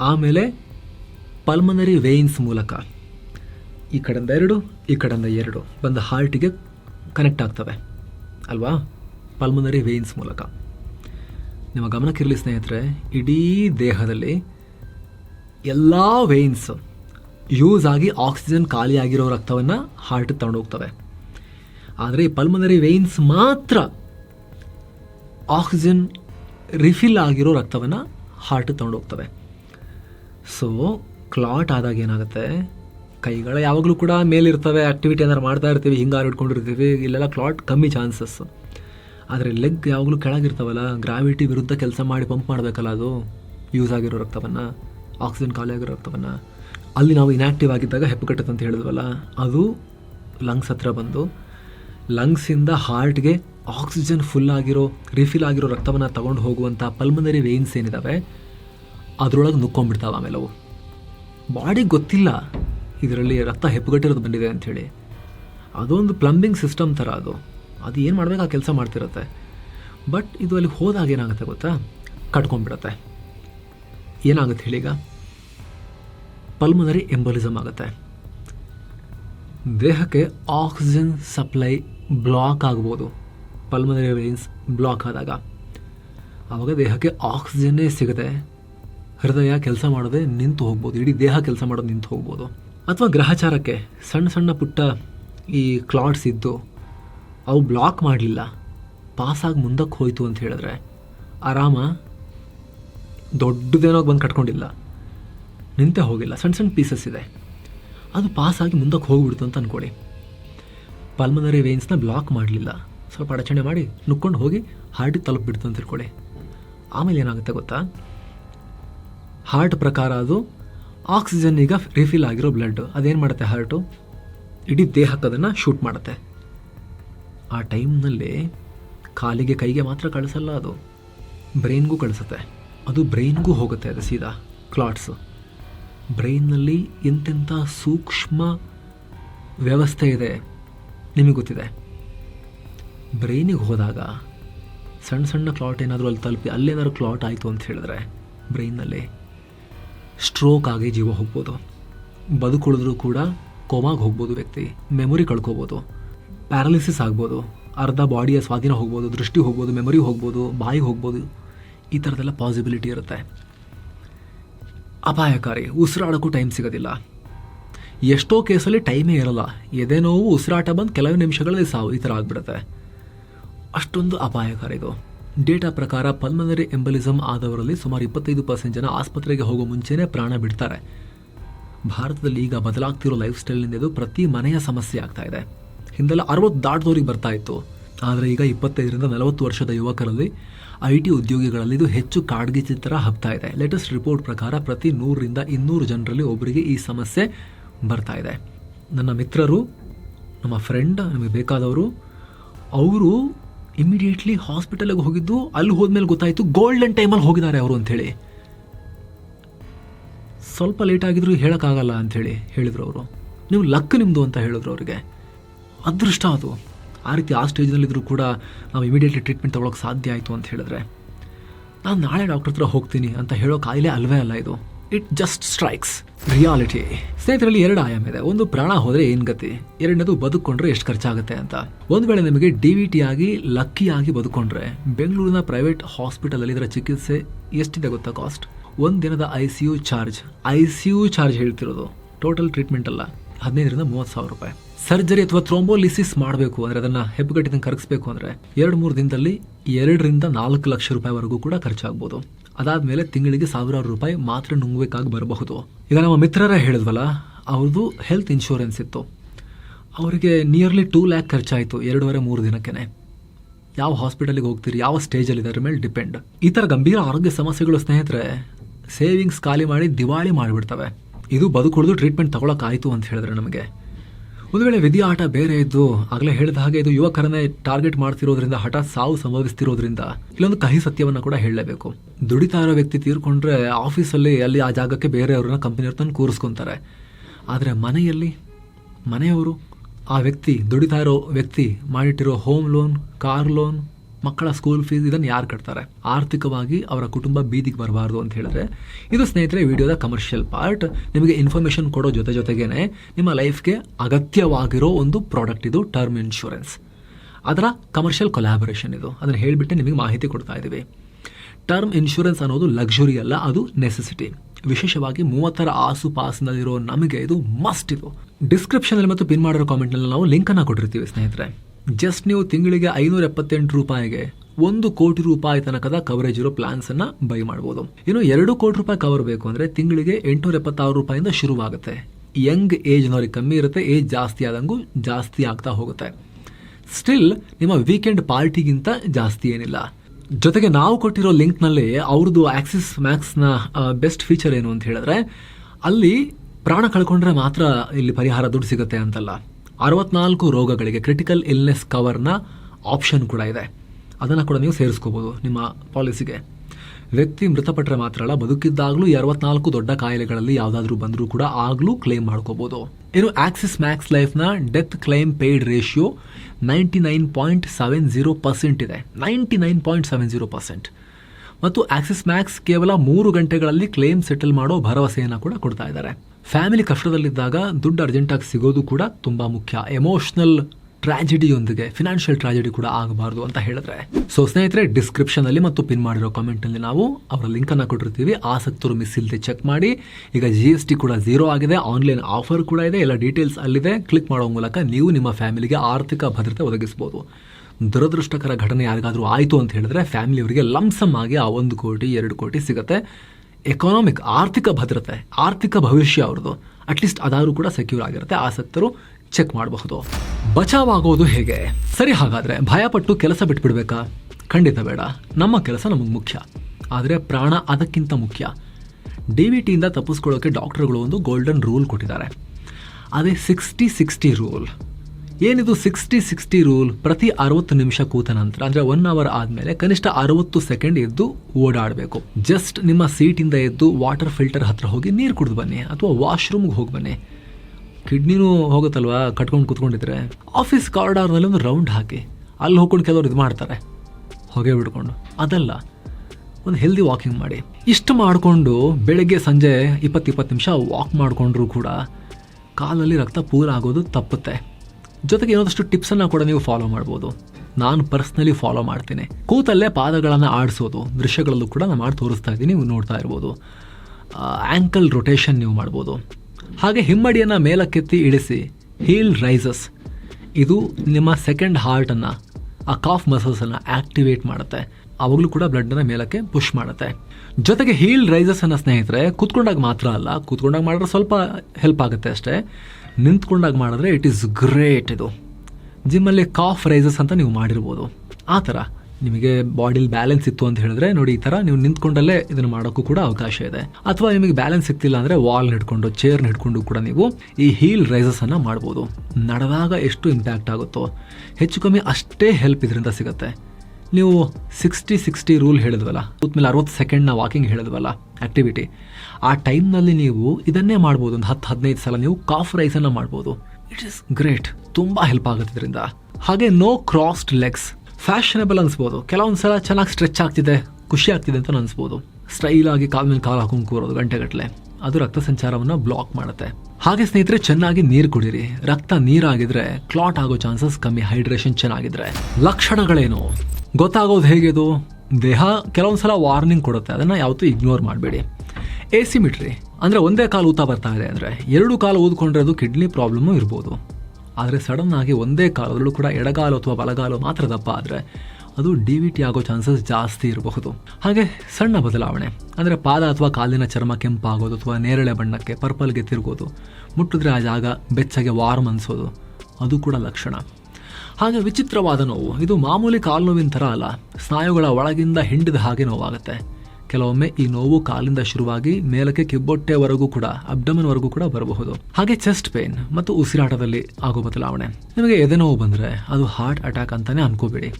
ಆಮೇಲೆ ಪಲ್ಮನರಿ ವೇನ್ಸ್ ಮೂಲಕ, ಈ ಕಡೆಯಿಂದ ಎರಡು, ಈ ಕಡೆಯಿಂದ ಎರಡು ಬಂದು ಹಾರ್ಟಿಗೆ ಕನೆಕ್ಟ್ ಆಗ್ತವೆ, ಅಲ್ವಾ? ಪಲ್ಮನರಿ ವೇನ್ಸ್ ಮೂಲಕ. ನಿಮ್ಮ ಗಮನಕ್ಕಿರಲಿ ಸ್ನೇಹಿತರೆ, ಇಡೀ ದೇಹದಲ್ಲಿ ಎಲ್ಲ ವೇನ್ಸ್ ಯೂಸ್ ಆಗಿ ಆಕ್ಸಿಜನ್ ಖಾಲಿಯಾಗಿರೋ ರಕ್ತವನ್ನು ಹಾರ್ಟಿಗೆ ತಗೊಂಡು ಹೋಗ್ತವೆ ಆದರೆ ಈ ಪಲ್ಮನರಿ ವೇನ್ಸ್ ಮಾತ್ರ ಆಕ್ಸಿಜನ್ ರಿಫಿಲ್ ಆಗಿರೋ ರಕ್ತವನ್ನು ಹಾರ್ಟ್ ತೊಗೊಂಡೋಗ್ತವೆ ಸೊ ಕ್ಲಾಟ್ ಆದಾಗ ಏನಾಗುತ್ತೆ? ಕೈಗಳ ಯಾವಾಗಲೂ ಕೂಡ ಮೇಲಿರ್ತವೆ ಆ್ಯಕ್ಟಿವಿಟಿ ಏನಾರು ಮಾಡ್ತಾ ಇರ್ತೀವಿ, ಹಿಂಗಾರು ಇಟ್ಕೊಂಡಿರ್ತೀವಿ, ಇಲ್ಲೆಲ್ಲ ಕ್ಲಾಟ್ ಕಮ್ಮಿ ಚಾನ್ಸಸ್ ಆದರೆ ಲೆಗ್ ಯಾವಾಗಲೂ ಕೆಳಗಿರ್ತಾವಲ್ಲ ಗ್ರಾವಿಟಿ ವಿರುದ್ಧ ಕೆಲಸ ಮಾಡಿ ಪಂಪ್ ಮಾಡಬೇಕಲ್ಲ ಅದು? ಯೂಸ್ ಆಗಿರೋ ರಕ್ತವನ್ನು ಆಕ್ಸಿಜನ್ ಖಾಲಿ ಆಗಿರೋ ರಕ್ತವನ್ನು. ಅಲ್ಲಿ ನಾವು ಇನ್ಯಾಕ್ಟಿವ್ ಆಗಿದ್ದಾಗ ಹೆಪ್ಪುಕಟ್ಟುತ್ತೆ ಅಂತ ಹೇಳಿದ್ವಲ್ಲ, ಅದು ಲಂಗ್ಸ್ ಹತ್ರ ಬಂದು ಲಂಗ್ಸಿಂದ ಹಾರ್ಟ್ಗೆ ಆಕ್ಸಿಜನ್ ಫುಲ್ ಆಗಿರೋ, ರಿಫಿಲ್ ಆಗಿರೋ ರಕ್ತವನ್ನು ತಗೊಂಡು ಹೋಗುವಂಥ ಪಲ್ಮನರಿ ವೇನ್ಸ್ ಏನಿದ್ದಾವೆ ಅದರೊಳಗೆ ನುಕ್ಕೊಂಡ್ಬಿಡ್ತಾವೆ ಆಮೇಲೆ ಅವು. ಬಾಡಿಗೆ ಗೊತ್ತಿಲ್ಲ, ಇದರಲ್ಲಿ ರಕ್ತ ಹೆಪ್ಪುಗಟ್ಟಿರೋದು ಬಂದಿದೆ ಅಂಥೇಳಿ. ಅದೊಂದು ಪ್ಲಂಬಿಂಗ್ ಸಿಸ್ಟಮ್ ಥರ ಅದು. ಅದು ಏನು ಮಾಡಬೇಕು, ಆ ಕೆಲಸ ಮಾಡ್ತಿರುತ್ತೆ. ಬಟ್ ಇದು ಅಲ್ಲಿ ಹೋದಾಗ ಏನಾಗುತ್ತೆ ಗೊತ್ತಾ? ಕಟ್ಕೊಂಡ್ಬಿಡತ್ತೆ. ಏನಾಗುತ್ತೆ ಹೇಳೀಗ? ಪಲ್ಮನರಿ ಎಂಬಲಿಸಮ್ ಆಗುತ್ತೆ. ದೇಹಕ್ಕೆ ಆಕ್ಸಿಜನ್ ಸಪ್ಲೈ ಬ್ಲಾಕ್ ಆಗ್ಬೋದು. ಪಲ್ಮನರಿ ವೇನ್ಸ್ ಬ್ಲಾಕ್ ಆದಾಗ. ಆವಾಗ ದೇಹಕ್ಕೆ ಆಕ್ಸಿಜನ್ನೇ ಸಿಗದೆ ಹೃದಯ ಕೆಲಸ ಮಾಡದೆ ನಿಂತು ಹೋಗ್ಬೋದು. ಇಡೀ ದೇಹ ಕೆಲಸ ಮಾಡೋದು ನಿಂತು ಹೋಗ್ಬೋದು. ಅಥವಾ ಗ್ರಹಚಾರಕ್ಕೆ ಸಣ್ಣ ಸಣ್ಣ ಪುಟ್ಟ ಈ ಕ್ಲಾಟ್ಸ್ ಇದ್ದು ಅವು ಬ್ಲಾಕ್ ಮಾಡಲಿಲ್ಲ. ಪಾಸಾಗಿ ಮುಂದಕ್ಕೆ ಹೋಯಿತು ಅಂತ ಹೇಳಿದ್ರೆ ಆರಾಮ ದೊಡ್ಡದೇನೋ ಬಂದು ಕಟ್ಕೊಂಡಿಲ್ಲ. ನಿಂತೇ ಹೋಗಿಲ್ಲ. ಸಣ್ಣ ಸಣ್ಣ ಪೀಸಸ್ ಇದೆ. ಅದು ಪಾಸಾಗಿ ಮುಂದಕ್ಕೆ ಹೋಗಿಬಿಡ್ತು ಅಂತ ಅಂದ್ಕೊಳ್ಳಿ ಪಲ್ಮನರಿ ವೇನ್ಸ್ನ ಬ್ಲಾಕ್ ಮಾಡಲಿಲ್ಲ. ಸ್ವಲ್ಪ ಅಡಚಣೆ ಮಾಡಿ ನುಕ್ಕೊಂಡು ಹೋಗಿ ಹಾರ್ಟಿಗೆ ತಲುಪಿಬಿಡ್ತು ಅಂತ ತಿಳ್ಕೊಳ್ಳಿ. ಆಮೇಲೆ ಏನಾಗುತ್ತೆ ಗೊತ್ತಾ? ಹಾರ್ಟ್ ಪ್ರಕಾರ ಅದು ಆಕ್ಸಿಜನ್ ಈಗ ರಿಫಿಲ್ ಆಗಿರೋ ಬ್ಲಡ್ ಅದೇನು ಮಾಡುತ್ತೆ ಹಾರ್ಟು ಇಡೀ ದೇಹಕ್ಕೆ ಅದನ್ನು ಶೂಟ್ ಮಾಡುತ್ತೆ. ಆ ಟೈಮ್ನಲ್ಲಿ ಕಾಲಿಗೆ ಕೈಗೆ ಮಾತ್ರ ಕಳಿಸಲ್ಲ ಅದು. ಬ್ರೈನ್ಗೂ ಕಳಿಸುತ್ತೆ. ಅದು ಬ್ರೈನ್ಗೂ ಹೋಗುತ್ತೆ ಅದು ಸೀದಾ. ಕ್ಲಾಟ್ಸು ಬ್ರೈನ್ನಲ್ಲಿ ಎಂತೆಂಥ ಸೂಕ್ಷ್ಮ ವ್ಯವಸ್ಥೆ ಇದೆ. ನಿಮಗೆ ಗೊತ್ತಿದೆ. ಬ್ರೈನಿಗೆ ಹೋದಾಗ ಸಣ್ಣ ಸಣ್ಣ ಕ್ಲಾಟ್ ಏನಾದರೂ ಅಲ್ಲಿ ತಲುಪಿ ಅಲ್ಲೇನಾದ್ರು ಕ್ಲಾಟ್ ಆಯಿತು ಅಂತ ಹೇಳಿದ್ರೆ ಬ್ರೈನ್ನಲ್ಲಿ ಸ್ಟ್ರೋಕ್ ಆಗಿ ಜೀವ ಹೋಗ್ಬೋದು. ಬದುಕುಳಿದ್ರೂ ಕೂಡ ಕೋಮಾಗಿ ಹೋಗ್ಬೋದು ವ್ಯಕ್ತಿ, ಮೆಮೊರಿ ಕಳ್ಕೊಬೋದು, ಪ್ಯಾರಾಲಿಸಿಸ್ ಆಗ್ಬೋದು, ಅರ್ಧ ಬಾಡಿಯ ಸ್ವಾಧೀನ ಹೋಗ್ಬೋದು, ದೃಷ್ಟಿ ಹೋಗ್ಬೋದು, ಮೆಮೊರಿ ಹೋಗ್ಬೋದು, ಬಾಯಿ ಹೋಗ್ಬೋದು, ಈ ಥರದ್ದೆಲ್ಲ ಪಾಸಿಬಿಲಿಟಿ ಇರುತ್ತೆ. ಅಪಾಯಕಾರಿ, ಉಸಿರಾಡೋಕ್ಕೂ ಟೈಮ್ ಸಿಗೋದಿಲ್ಲ. ಎಷ್ಟೋ ಕೇಸಲ್ಲಿ ಟೈಮೇ ಇರಲ್ಲ. ಎದೆ ನೋವು, ಉಸಿರಾಟ ಬಂದು ಕೆಲವೇ ನಿಮಿಷಗಳಲ್ಲಿ ಸಾವು ಈ ಥರ ಆಗಿಬಿಡುತ್ತೆ. ಅಷ್ಟೊಂದು ಅಪಾಯಕಾರಿ ಇದು. ಡೇಟಾ ಪ್ರಕಾರ ಪಲ್ಮನರಿ ಎಂಬಲಿಸಮ್ ಆದವರಲ್ಲಿ ಸುಮಾರು ಇಪ್ಪತ್ತೈದು ಪರ್ಸೆಂಟ್ ಜನ ಆಸ್ಪತ್ರೆಗೆ ಹೋಗೋ ಮುಂಚೆನೇ ಪ್ರಾಣ ಬಿಡ್ತಾರೆ. ಭಾರತದಲ್ಲಿ ಈಗ ಬದಲಾಗ್ತಿರೋ ಲೈಫ್ ಸ್ಟೈಲ್ನಿಂದ ಇದು ಪ್ರತಿ ಮನೆಯ ಸಮಸ್ಯೆ ಆಗ್ತಾ ಇದೆ. ಹಿಂದೆಲ್ಲ ಅರವತ್ತು ದಾಟ್ದವ್ರಿಗೆ ಬರ್ತಾ ಇತ್ತು. ಆದರೆ ಈಗ ಇಪ್ಪತ್ತೈದರಿಂದ ನಲವತ್ತು ವರ್ಷದ ಯುವಕರಲ್ಲಿ ಐ ಟಿ ಉದ್ಯೋಗಿಗಳಲ್ಲಿ ಇದು ಹೆಚ್ಚು ಕಾಡ್ಗಿ ಥರ ಹಬ್ತಾ ಇದೆ. ಲೇಟೆಸ್ಟ್ ರಿಪೋರ್ಟ್ ಪ್ರಕಾರ ಪ್ರತಿ ನೂರರಿಂದ ಇನ್ನೂರು ಜನರಲ್ಲಿ ಒಬ್ಬರಿಗೆ ಈ ಸಮಸ್ಯೆ ಬರ್ತಾ ಇದೆ. ನನ್ನ ಮಿತ್ರರು, ನಮ್ಮ ಫ್ರೆಂಡ್ ನಮಗೆ ಬೇಕಾದವರು, ಅವರು ಇಮಿಡಿಯೇಟ್ಲಿ ಹಾಸ್ಪಿಟಲ್ಗೆ ಹೋಗಿದ್ದು, ಅಲ್ಲಿ ಹೋದ್ಮೇಲೆ ಗೊತ್ತಾಯಿತು ಗೋಲ್ಡನ್ ಟೈಮಲ್ಲಿ ಹೋಗಿದ್ದಾರೆ ಅವರು ಅಂಥೇಳಿ. ಸ್ವಲ್ಪ ಲೇಟ್ ಆಗಿದ್ರು ಹೇಳೋಕ್ಕಾಗಲ್ಲ ಅಂಥೇಳಿ ಹೇಳಿದ್ರು ಅವರು. ನೀವು ಲಕ್ ನಿಮ್ಮದು ಅಂತ ಹೇಳಿದ್ರು ಅವರಿಗೆ. ಅದೃಷ್ಟ ಅದು. ಆ ರೀತಿ ಆ ಸ್ಟೇಜ್ನಲ್ಲಿದ್ದರೂ ಕೂಡ ನಾವು ಇಮಿಡಿಯೇಟ್ಲಿ ಟ್ರೀಟ್ಮೆಂಟ್ ತೊಗೊಳಕ್ಕೆ ಸಾಧ್ಯ ಆಯಿತು ಅಂತ ಹೇಳಿದ್ರೆ, ನಾನು ನಾಳೆ ಡಾಕ್ಟರ್ ಹತ್ರ ಹೋಗ್ತೀನಿ ಅಂತ ಹೇಳೋ ಕಾಯಿಲೆ ಅಲ್ವೇ ಅಲ್ಲ ಇದು. ಇಟ್ ಜಸ್ಟ್ ಸ್ಟ್ರೈಕ್ಸ್ ರಿಯಾಲಿಟಿ ಸ್ನೇಹಿತರಲ್ಲಿ ಎರಡು ಆಯಾಮ ಇದೆ. ಒಂದು ಪ್ರಾಣ ಹೋದರೆ ಏನು ಗತಿ? ಎರಡನೇದು ಬದುಕೊಂಡ್ರೆ ಎಷ್ಟು ಖರ್ಚಾಗುತ್ತೆ ಅಂತ. ಒಂದು ವೇಳೆ ನಿಮಗೆ ಡಿ ವಿ ಟಿ ಆಗಿ, ಲಕ್ಕಿ ಆಗಿ ಬದುಕೊಂಡ್ರೆ, ಬೆಂಗಳೂರಿನ ಪ್ರೈವೇಟ್ ಹಾಸ್ಪಿಟಲಲ್ಲಿ ಇದರ ಚಿಕಿತ್ಸೆ ಎಷ್ಟಿದೆ ಗೊತ್ತಾ ಕಾಸ್ಟ್ ಒಂದು ದಿನದ I C U charge I C U charge ಹೇಳ್ತಿರೋದು. ಟೋಟಲ್ ಟ್ರೀಟ್ಮೆಂಟ್ ಅಲ್ಲ. ಹದಿನೈದರಿಂದ ಮೂವತ್ತು ಸಾವಿರ ರೂಪಾಯಿ. ಸರ್ಜರಿ ಅಥವಾ ಥ್ರೋಂಬೋಲಿಸಿಸ್ ಮಾಡಬೇಕು ಅಂದರೆ, ಅದನ್ನು ಹೆಬ್ಬುಗಟ್ಟಿನ ಕರಗಿಸ್ಬೇಕು ಅಂದರೆ ಎರಡು ಮೂರು ದಿನದಲ್ಲಿ ಎರಡರಿಂದ ನಾಲ್ಕು ಲಕ್ಷ ರೂಪಾಯಿವರೆಗೂ ಕೂಡ ಖರ್ಚಾಗ್ಬೋದು. ಅದಾದಮೇಲೆ ತಿಂಗಳಿಗೆ ಸಾವಿರಾರು ರೂಪಾಯಿ ಮಾತ್ರ ನುಂಗಬೇಕಾಗಿ ಬರಬಹುದು. ಈಗ ನಮ್ಮ ಮಿತ್ರರೇ ಹೇಳಿದ್ವಲ್ಲ ಅವ್ರದ್ದು ಹೆಲ್ತ್ ಇನ್ಶೂರೆನ್ಸ್ ಇತ್ತು. ಅವರಿಗೆ ನಿಯರ್ಲಿ ಟೂ ಲ್ಯಾಕ್ ಖರ್ಚಾಯಿತು ಎರಡೂವರೆ ಮೂರು ದಿನಕ್ಕೇ ಯಾವ ಹಾಸ್ಪಿಟಲಿಗೆ ಹೋಗ್ತೀರಿ, ಯಾವ ಸ್ಟೇಜಲ್ಲಿ ಇದರ ಮೇಲೆ ಡಿಪೆಂಡ್ ಈ ಥರ ಗಂಭೀರ ಆರೋಗ್ಯ ಸಮಸ್ಯೆಗಳು ಸ್ನೇಹಿತರೆ ಸೇವಿಂಗ್ಸ್ ಖಾಲಿ ಮಾಡಿ ದಿವಾಳಿ ಮಾಡಿಬಿಡ್ತವೆ. ಇದು ಬದುಕುಳಿದು ಟ್ರೀಟ್ಮೆಂಟ್ ತಗೊಳಕ್ಕಾಯಿತು ಅಂತ ಹೇಳಿದ್ರೆ ನಮಗೆ. ಒಂದು ವೇಳೆ ವಿಧಿ ಆಟ ಬೇರೆ ಇದ್ದು ಆಗಲೇ ಹೇಳಿದ ಹಾಗೆ ಇದು ಯುವಕರನ್ನೇ ಟಾರ್ಗೆಟ್ ಮಾಡ್ತಿರೋದ್ರಿಂದ, ಹಠ ಸಾವು ಸಂಭವಿಸ್ತಿರೋದ್ರಿಂದ ಇಲ್ಲೊಂದು ಕಹಿ ಸತ್ಯವನ್ನ ಕೂಡ ಹೇಳಲೇಬೇಕು. ದುಡಿತಾ ಇರೋ ವ್ಯಕ್ತಿ ತೀರ್ಕೊಂಡ್ರೆ ಆಫೀಸಲ್ಲಿ ಅಲ್ಲಿ ಆ ಜಾಗಕ್ಕೆ ಬೇರೆಯವ್ರನ್ನ ಕಂಪನಿಯವ್ರ ತಂದು ಕೂರಿಸ್ಕೊಂತಾರೆ. ಆದರೆ ಮನೆಯಲ್ಲಿ ಮನೆಯವರು ಆ ವ್ಯಕ್ತಿ ದುಡಿತಾ ಇರೋ ವ್ಯಕ್ತಿ ಮಾಡಿಟ್ಟಿರೋ ಹೋಮ್ ಲೋನ್ ಕಾರ್ ಲೋನ್ ಮಕ್ಕಳ ಸ್ಕೂಲ್ ಫೀಸ್ ಇದನ್ನು ಯಾರು ಕಟ್ತಾರೆ? ಆರ್ಥಿಕವಾಗಿ ಅವರ ಕುಟುಂಬ ಬೀದಿಗೆ ಬರಬಾರ್ದು ಅಂತ ಹೇಳಿದ್ರೆ, ಇದು ಸ್ನೇಹಿತರೆ ವಿಡಿಯೋದ ಕಮರ್ಷಿಯಲ್ ಪಾರ್ಟ್ ನಿಮಗೆ ಇನ್ಫಾರ್ಮೇಷನ್ ಕೊಡೋ ಜೊತೆ ಜೊತೆಗೇನೆ ನಿಮ್ಮ ಲೈಫ್ಗೆ ಅಗತ್ಯವಾಗಿರೋ ಒಂದು ಪ್ರಾಡಕ್ಟ್ ಇದು ಟರ್ಮ್ ಇನ್ಶೂರೆನ್ಸ್ ಅದರ ಕಮರ್ಷಿಯಲ್ ಕೊಲ್ಯಾಬರೇಷನ್ ಇದು. ಅದನ್ನು ಹೇಳಿಬಿಟ್ಟು ನಿಮಗೆ ಮಾಹಿತಿ ಕೊಡ್ತಾ ಇದ್ದೀವಿ ಟರ್ಮ್ ಇನ್ಶೂರೆನ್ಸ್ ಅನ್ನೋದು ಲಕ್ಸುರಿ ಅಲ್ಲ, ಅದು ನೆಸೆಸಿಟಿ ವಿಶೇಷವಾಗಿ ಮೂವತ್ತರ ಆಸುಪಾಸಿನಲ್ಲಿರೋ ನಮಗೆ ಇದು ಮಸ್ಟ್ ಇದು. ಡಿಸ್ಕ್ರಿಪ್ಷನಲ್ಲಿ ಮತ್ತು ಪಿನ್ ಮಾಡಿರೋ ಕಾಮೆಂಟ್ನಲ್ಲಿ ನಾವು ಲಿಂಕನ್ನು ಕೊಟ್ಟಿರ್ತೀವಿ ಸ್ನೇಹಿತರೆ. ಜಸ್ಟ್ ನೀವು ತಿಂಗಳಿಗೆ ಐನೂರ ಎಪ್ಪತ್ತೆಂಟು ರೂಪಾಯಿಗೆ ಒಂದು ಕೋಟಿ ರೂಪಾಯಿ ತನಕದ ಕವರೇಜ್ ಇರೋ ಪ್ಲಾನ್ಸ್ ಅನ್ನ ಬೈ ಮಾಡಬಹುದು ಇನ್ನು ಎರಡು ಕೋಟಿ ರೂಪಾಯಿ ಕವರ್ ಬೇಕು ಅಂದ್ರೆ ತಿಂಗಳಿಗೆ ಎಂಟುನೂರ ಎಪ್ಪತ್ತಾರು ರೂಪಾಯಿಂದ ಶುರುವಾಗುತ್ತೆ. ಯಂಗ್ ಏಜ್ನವ್ರಿಗೆ ಕಮ್ಮಿ ಇರುತ್ತೆ ಏಜ್ ಜಾಸ್ತಿ ಆದಂಗೂ ಜಾಸ್ತಿ ಆಗ್ತಾ ಹೋಗುತ್ತೆ. ಸ್ಟಿಲ್ ನಿಮ್ಮ ವೀಕೆಂಡ್ ಪಾರ್ಟಿಗಿಂತ ಜಾಸ್ತಿ ಏನಿಲ್ಲ. ಜೊತೆಗೆ ನಾವು ಕೊಟ್ಟಿರೋ ಲಿಂಕ್ನಲ್ಲಿ ಅವ್ರದ್ದು ಆಕ್ಸಿಸ್ ಮ್ಯಾಕ್ಸ್ನ ಬೆಸ್ಟ್ ಫೀಚರ್ ಏನು ಅಂತ ಹೇಳಿದ್ರೆ, ಅಲ್ಲಿ ಪ್ರಾಣ ಕಳ್ಕೊಂಡ್ರೆ ಮಾತ್ರ ಇಲ್ಲಿ ಪರಿಹಾರ ದುಡ್ಡು ಸಿಗುತ್ತೆ ಅಂತಲ್ಲ. ಅರವತ್ನಾಲ್ಕು ರೋಗಗಳಿಗೆ ಕ್ರಿಟಿಕಲ್ ಇಲ್ನೆಸ್ ಕವರ್ನ ಆಪ್ಷನ್ ಕೂಡ ಇದೆ. ಅದನ್ನು ಕೂಡ ನೀವು ಸೇರಿಸ್ಕೋಬೋದು ನಿಮ್ಮ ಪಾಲಿಸಿಗೆ ವ್ಯಕ್ತಿ ಮೃತಪಟ್ಟರೆ ಮಾತ್ರ ಅಲ್ಲ, ಬದುಕಿದ್ದಾಗಲೂ ಈ ಅರವತ್ನಾಲ್ಕು ದೊಡ್ಡ ಕಾಯಿಲೆಗಳಲ್ಲಿ ಯಾವುದಾದ್ರೂ ಬಂದರೂ ಕೂಡ ಆಗಲೂ ಕ್ಲೇಮ್ ಮಾಡ್ಕೋಬೋದು. ಇನ್ನು Axis Max ಲೈಫ್ನ death claim paid ratio ninety nine point seven zero percent ಇದೆ. Ninety nine point seven zero percent ಮತ್ತು ಆಕ್ಸಿಸ್ ಮ್ಯಾಕ್ಸ್ ಕೇವಲ ಮೂರು ಗಂಟೆಗಳಲ್ಲಿ ಕ್ಲೇಮ್ ಸೆಟಲ್ ಮಾಡೋ ಭರವಸೆಯನ್ನು ಕೂಡ ಕೊಡ್ತಾ ಇದ್ದಾರೆ. ಫ್ಯಾಮಿಲಿ ಕಷ್ಟದಲ್ಲಿದ್ದಾಗ ದುಡ್ಡು ಅರ್ಜೆಂಟಾಗಿ ಸಿಗೋದು ಕೂಡ ತುಂಬ ಮುಖ್ಯ. ಎಮೋಷನಲ್ ಟ್ರಾಜಿಡಿಯೊಂದಿಗೆ ಫಿನಾನ್ಷಿಯಲ್ ಟ್ರಾಜಿಡಿ ಕೂಡ ಆಗಬಾರ್ದು ಅಂತ ಹೇಳಿದ್ರೆ. ಸೊ ಸ್ನೇಹಿತರೆ ಡಿಸ್ಕ್ರಿಪ್ಷನ್ ಅಲ್ಲಿ ಮತ್ತು ಪಿನ್ ಮಾಡಿರೋ ಕಾಮೆಂಟ್ ಅಲ್ಲಿ ನಾವು ಅವರ ಲಿಂಕ್ ಅನ್ನ ಕೊಟ್ಟಿರ್ತೀವಿ. ಆಸಕ್ತರು ಮಿಸ್ ಇಲ್ಲದೆ ಚೆಕ್ ಮಾಡಿ. ಈಗ ಜಿ ಎಸ್ ಟಿ ಕೂಡ ಜೀರೋ ಆಗಿದೆ. ಆನ್ಲೈನ್ ಆಫರ್ ಕೂಡ ಇದೆ. ಎಲ್ಲ ಡೀಟೇಲ್ಸ್ ಅಲ್ಲಿದೆ. ಕ್ಲಿಕ್ ಮಾಡೋ ಮೂಲಕ ನೀವು ನಿಮ್ಮ ಫ್ಯಾಮಿಲಿಗೆ ಆರ್ಥಿಕ ಭದ್ರತೆ ಒದಗಿಸಬಹುದು ದುರದೃಷ್ಟಕರ ಘಟನೆ ಯಾರಿಗಾದರೂ ಆಯಿತು ಅಂತ ಹೇಳಿದ್ರೆ ಫ್ಯಾಮಿಲಿಯವರಿಗೆ ಲಂಸಮ್ ಆಗಿ ಆ ಒಂದು ಕೋಟಿ, ಎರಡು ಕೋಟಿ ಸಿಗುತ್ತೆ. ಎಕನಾಮಿಕ್ ಆರ್ಥಿಕ ಭದ್ರತೆ, ಆರ್ಥಿಕ ಭವಿಷ್ಯ ಅವ್ರದ್ದು. ಅಟ್ಲೀಸ್ಟ್ ಅದಾದ್ರೂ ಕೂಡ ಸೆಕ್ಯೂರ್ ಆಗಿರುತ್ತೆ. ಆಸಕ್ತರು ಚೆಕ್ ಮಾಡಬಹುದು. ಬಚಾವಾಗೋದು ಹೇಗೆ? ಸರಿ ಹಾಗಾದ್ರೆ ಭಯಪಟ್ಟು ಕೆಲಸ ಬಿಟ್ಬಿಡ್ಬೇಕಾ? ಖಂಡಿತ ಬೇಡ. ನಮ್ಮ ಕೆಲಸ ನಮಗೆ ಮುಖ್ಯ. ಆದರೆ ಪ್ರಾಣ ಅದಕ್ಕಿಂತ ಮುಖ್ಯ. ಡಿ ವಿ ಟಿಯಿಂದ ತಪ್ಪಿಸ್ಕೊಳ್ಳೋಕೆ ಡಾಕ್ಟರ್ಗಳು ಒಂದು ಗೋಲ್ಡನ್ ರೂಲ್ ಕೊಟ್ಟಿದ್ದಾರೆ. ಅದೇ ಸಿಕ್ಸ್ಟಿ ಸಿಕ್ಸ್ಟಿ ರೂಲ್ ಏನಿದು ಸಿಕ್ಸ್ಟಿ ಸಿಕ್ಸ್ಟಿ ರೂಲ್ ಪ್ರತಿ ಅರವತ್ತು ನಿಮಿಷ ಕೂತ ನಂತರ, ಅಂದರೆ ಒನ್ ಅವರ್ ಆದಮೇಲೆ ಕನಿಷ್ಠ ಅರವತ್ತು ಸೆಕೆಂಡ್ ಎದ್ದು ಓಡಾಡಬೇಕು. ಜಸ್ಟ್ ನಿಮ್ಮ ಸೀಟಿಂದ ಎದ್ದು ವಾಟರ್ ಫಿಲ್ಟರ್ ಹತ್ರ ಹೋಗಿ ನೀರು ಕುಡಿದು ಬನ್ನಿ, ಅಥವಾ ವಾಶ್ರೂಮ್ಗೆ ಹೋಗಿ ಬನ್ನಿ. ಕಿಡ್ನಿನೂ ಹೋಗುತ್ತಲ್ವಾ? ಕಟ್ಕೊಂಡು ಕೂತ್ಕೊಂಡಿದ್ರೆ. ಆಫೀಸ್ ಕಾರಿಡಾರ್ನಲ್ಲಿ ಒಂದು ರೌಂಡ್ ಹಾಕಿ. ಅಲ್ಲಿ ಹೋಗ್ಕೊಂಡು ಕೆಲವರು ಇದು ಮಾಡ್ತಾರೆ. ಹೊಗೆ ಬಿಡ್ಕೊಂಡು. ಅದಲ್ಲ, ಒಂದು ಹೆಲ್ದಿ ವಾಕಿಂಗ್ ಮಾಡಿ. ಇಷ್ಟು ಮಾಡಿಕೊಂಡು ಬೆಳಗ್ಗೆ ಸಂಜೆ ಇಪ್ಪತ್ತು ಇಪ್ಪತ್ತು ನಿಮಿಷ ವಾಕ್ ಮಾಡಿಕೊಂಡ್ರೂ ಕೂಡ ಕಾಲಲ್ಲಿ ರಕ್ತ ಪೂರ ಆಗೋದು ತಪ್ಪುತ್ತೆ. ಜೊತೆಗೆ ಏನೊಂದಷ್ಟು ಟಿಪ್ಸನ್ನು ಕೂಡ ನೀವು ಫಾಲೋ ಮಾಡ್ಬೋದು. ನಾನು ಪರ್ಸ್ನಲಿ ಫಾಲೋ ಮಾಡ್ತೀನಿ. ಕೂತಲ್ಲೇ ಪಾದಗಳನ್ನು ಆಡಿಸೋದು, ದೃಶ್ಯಗಳಲ್ಲೂ ಕೂಡ ನಾನು ಮಾಡಿ ತೋರಿಸ್ತಾ ಇದ್ದೀನಿ, ನೀವು ನೋಡ್ತಾ ಇರ್ಬೋದು. ಆ್ಯಂಕಲ್ ರೊಟೇಷನ್ ನೀವು ಮಾಡ್ಬೋದು. ಹಾಗೆ ಹಿಮ್ಮಡಿಯನ್ನು ಮೇಲಕ್ಕೆತ್ತಿ ಇಳಿಸಿ ಹೀಲ್ ರೈಸಸ್ ಇದು ನಿಮ್ಮ ಸೆಕೆಂಡ್ ಹಾರ್ಟನ್ನು ಆ ಕಾಫ್ ಮಸಲ್ಸನ್ನು ಆಕ್ಟಿವೇಟ್ ಮಾಡುತ್ತೆ. ಅವಾಗಲೂ ಕೂಡ ಬ್ಲಡ್ಡನ್ನು ಮೇಲಕ್ಕೆ ಪುಷ್ ಮಾಡುತ್ತೆ. ಜೊತೆಗೆ ಹೀಲ್ ರೈಸಸ್ ಅನ್ನ ಸ್ನೇಹಿತರೆ, ಕೂತ್ಕೊಂಡಾಗ ಮಾತ್ರ ಅಲ್ಲ, ಕೂತ್ಕೊಂಡಾಗ ಮಾಡಿದ್ರೆ ಸ್ವಲ್ಪ ಹೆಲ್ಪ್ ಆಗುತ್ತೆ ಅಷ್ಟೇ. ನಿಂತ್ಕೊಂಡಾಗ ಮಾಡಿದ್ರೆ ಇಟ್ ಈಸ್ ಗ್ರೇಟ್ ಇದು. ಜಿಮ್ಮಲ್ಲಿ ಕಾಫ್ ರೈಸಸ್ ಅಂತ ನೀವು ಮಾಡಿರ್ಬೋದು. ಆ ಥರ ನಿಮಗೆ ಬಾಡಿಲಿ ಬ್ಯಾಲೆನ್ಸ್ ಇತ್ತು ಅಂತ ಹೇಳಿದ್ರೆ ನೋಡಿ ಈ ಥರ ನೀವು ನಿಂತ್ಕೊಂಡಲ್ಲೇ ಇದನ್ನು ಮಾಡೋಕ್ಕೂ ಕೂಡ ಅವಕಾಶ ಇದೆ. ಅಥವಾ ನಿಮಗೆ ಬ್ಯಾಲೆನ್ಸ್ ಸಿಗ್ತಿಲ್ಲ ಅಂದರೆ ವಾಲ್ ಹಿಡ್ಕೊಂಡು ಚೇರ್ನ ಹಿಡ್ಕೊಂಡು ಕೂಡ ನೀವು ಈ ಹೀಲ್ ರೈಸಸ್ ಅನ್ನ ಮಾಡ್ಬೋದು. ನಡೆದಾಗ ಎಷ್ಟು ಇಂಪ್ಯಾಕ್ಟ್ ಆಗುತ್ತೋ, ಹೆಚ್ಚು ಕಮ್ಮಿ ಅಷ್ಟೇ ಹೆಲ್ಪ್ ಇದರಿಂದ ಸಿಗುತ್ತೆ. ನೀವು ಸಿಕ್ಸ್ಟಿ ಸಿಕ್ಸ್ಟಿ ರೂಲ್ ಹೇಳಿದ್ವಲ್ಲ, ಕೂತ್ಮೇಲೆ ಅರವತ್ತು ಸೆಕೆಂಡ್ನ ವಾಕಿಂಗ್ ಹೇಳಿದ್ವಲ್ಲ ಆ್ಯಕ್ಟಿವಿಟಿ ಆ ಟೈಮ್ನಲ್ಲಿ ನೀವು ಇದನ್ನೇ ಮಾಡ್ಬೋದು, ಒಂದು ಹತ್ತು, ಹದಿನೈದು ಸಲ ನೀವು ಕಾಫ್ ರೈಸನ್ನು ಮಾಡ್ಬೋದು. ಇಟ್ ಇಸ್ ಗ್ರೇಟ್ ತುಂಬ ಹೆಲ್ಪ್ ಆಗುತ್ತೆ ಇದರಿಂದ ಹಾಗೆ ನೋ ಕ್ರಾಸ್ಡ್ ಲೆಗ್ಸ್ ಫ್ಯಾಷನಬಲ್ ಅನ್ಸ್ಬೋದು. ಕೆಲವೊಂದು ಸಲ ಚೆನ್ನಾಗಿ ಸ್ಟ್ರೆಚ್ ಆಗ್ತಿದೆ, ಖುಷಿ ಆಗ್ತಿದೆ ಅಂತ ಅನಿಸ್ಬೋದು. ಸ್ಟೈಲಾಗಿ ಕಾಲ ಮೇಲೆ ಕಾಲು ಹಾಕೊಂಡು ಕೂರೋದು ಗಂಟೆಗಟ್ಟಲೆ ಅದು ರಕ್ತ ಸಂಚಾರವನ್ನು ಬ್ಲಾಕ್ ಮಾಡುತ್ತೆ. ಹಾಗೆ ಸ್ನೇಹಿತರೆ, ಚೆನ್ನಾಗಿ ನೀರು ಕುಡಿರಿ. ರಕ್ತ ನೀರಾಗಿದ್ರೆ ಕ್ಲಾಟ್ ಆಗೋ ಚಾನ್ಸಸ್ ಕಮ್ಮಿ ಹೈಡ್ರೇಷನ್ ಚೆನ್ನಾಗಿದ್ರೆ. ಲಕ್ಷಣಗಳೇನು? ಗೊತ್ತಾಗೋದು ಹೇಗಿದು ದೇಹ ಕೆಲವೊಂದು ಸಲ ವಾರ್ನಿಂಗ್ ಕೊಡುತ್ತೆ. ಅದನ್ನು ಯಾವತ್ತೂ ಇಗ್ನೋರ್ ಮಾಡಬೇಡಿ. ಎಸಿಮಿಟ್ರಿ ಅಂದರೆ ಒಂದೇ ಕಾಲು ಊತ ಬರ್ತಾ ಇದೆ ಅಂದರೆ ಎರಡು ಕಾಲು ಊದ್ಕೊಂಡ್ರೆ ಅದು ಕಿಡ್ನಿ ಪ್ರಾಬ್ಲಮ್ಮು ಇರ್ಬೋದು. ಆದರೆ ಸಡನ್ನಾಗಿ ಒಂದೇ ಕಾಲದಲ್ಲೂ ಕೂಡ ಎಡಗಾಲು ಅಥವಾ ಬಲಗಾಲು ಮಾತ್ರ ದಪ್ಪ ಆದರೆ ಅದು ಡಿ ವಿ ಟಿ ಆಗೋ ಚಾನ್ಸಸ್ ಜಾಸ್ತಿ ಇರಬಹುದು. ಹಾಗೆ ಸಣ್ಣ ಬದಲಾವಣೆ, ಅಂದರೆ ಪಾದ ಅಥವಾ ಕಾಲಿನ ಚರ್ಮ ಕೆಂಪಾಗೋದು ಅಥವಾ ನೇರಳೆ ಬಣ್ಣಕ್ಕೆ ಪರ್ಪಲ್ಗೆ ತಿರುಗೋದು, ಮುಟ್ಟಿದ್ರೆ ಆ ಜಾಗ ಬೆಚ್ಚಗೆ ವಾರ್ಮ್ ಅನಿಸೋದು, ಅದು ಕೂಡ ಲಕ್ಷಣ. ಹಾಗೆ ವಿಚಿತ್ರವಾದ ನೋವು, ಇದು ಮಾಮೂಲಿ ಕಾಲು ನೋವಿನ ಥರ ಅಲ್ಲ, ಸ್ನಾಯುಗಳ ಒಳಗಿಂದ ಹಿಂಡಿದ ಹಾಗೆ ನೋವಾಗುತ್ತೆ. ಕೆಲವೊಮ್ಮೆ ಈ ನೋವು ಕಾಲಿಂದ ಶುರುವಾಗಿ ಮೇಲಕ್ಕೆ ಕಿಬ್ಬೊಟ್ಟೆವರೆಗೂ ಕೂಡ, ಅಬ್ಡಮನ್ವರೆಗೂ ಕೂಡ ಬರಬಹುದು. ಹಾಗೆ ಚೆಸ್ಟ್ ಪೇನ್ ಮತ್ತು ಉಸಿರಾಟದಲ್ಲಿ ಆಗೋ ಬದಲಾವಣೆ. ನಿಮಗೆ ಎದೆ ನೋವು ಬಂದರೆ ಅದು ಹಾರ್ಟ್ ಅಟ್ಯಾಕ್ ಅಂತಾನೆ ಅನ್ಕೋಬೇಡಿ.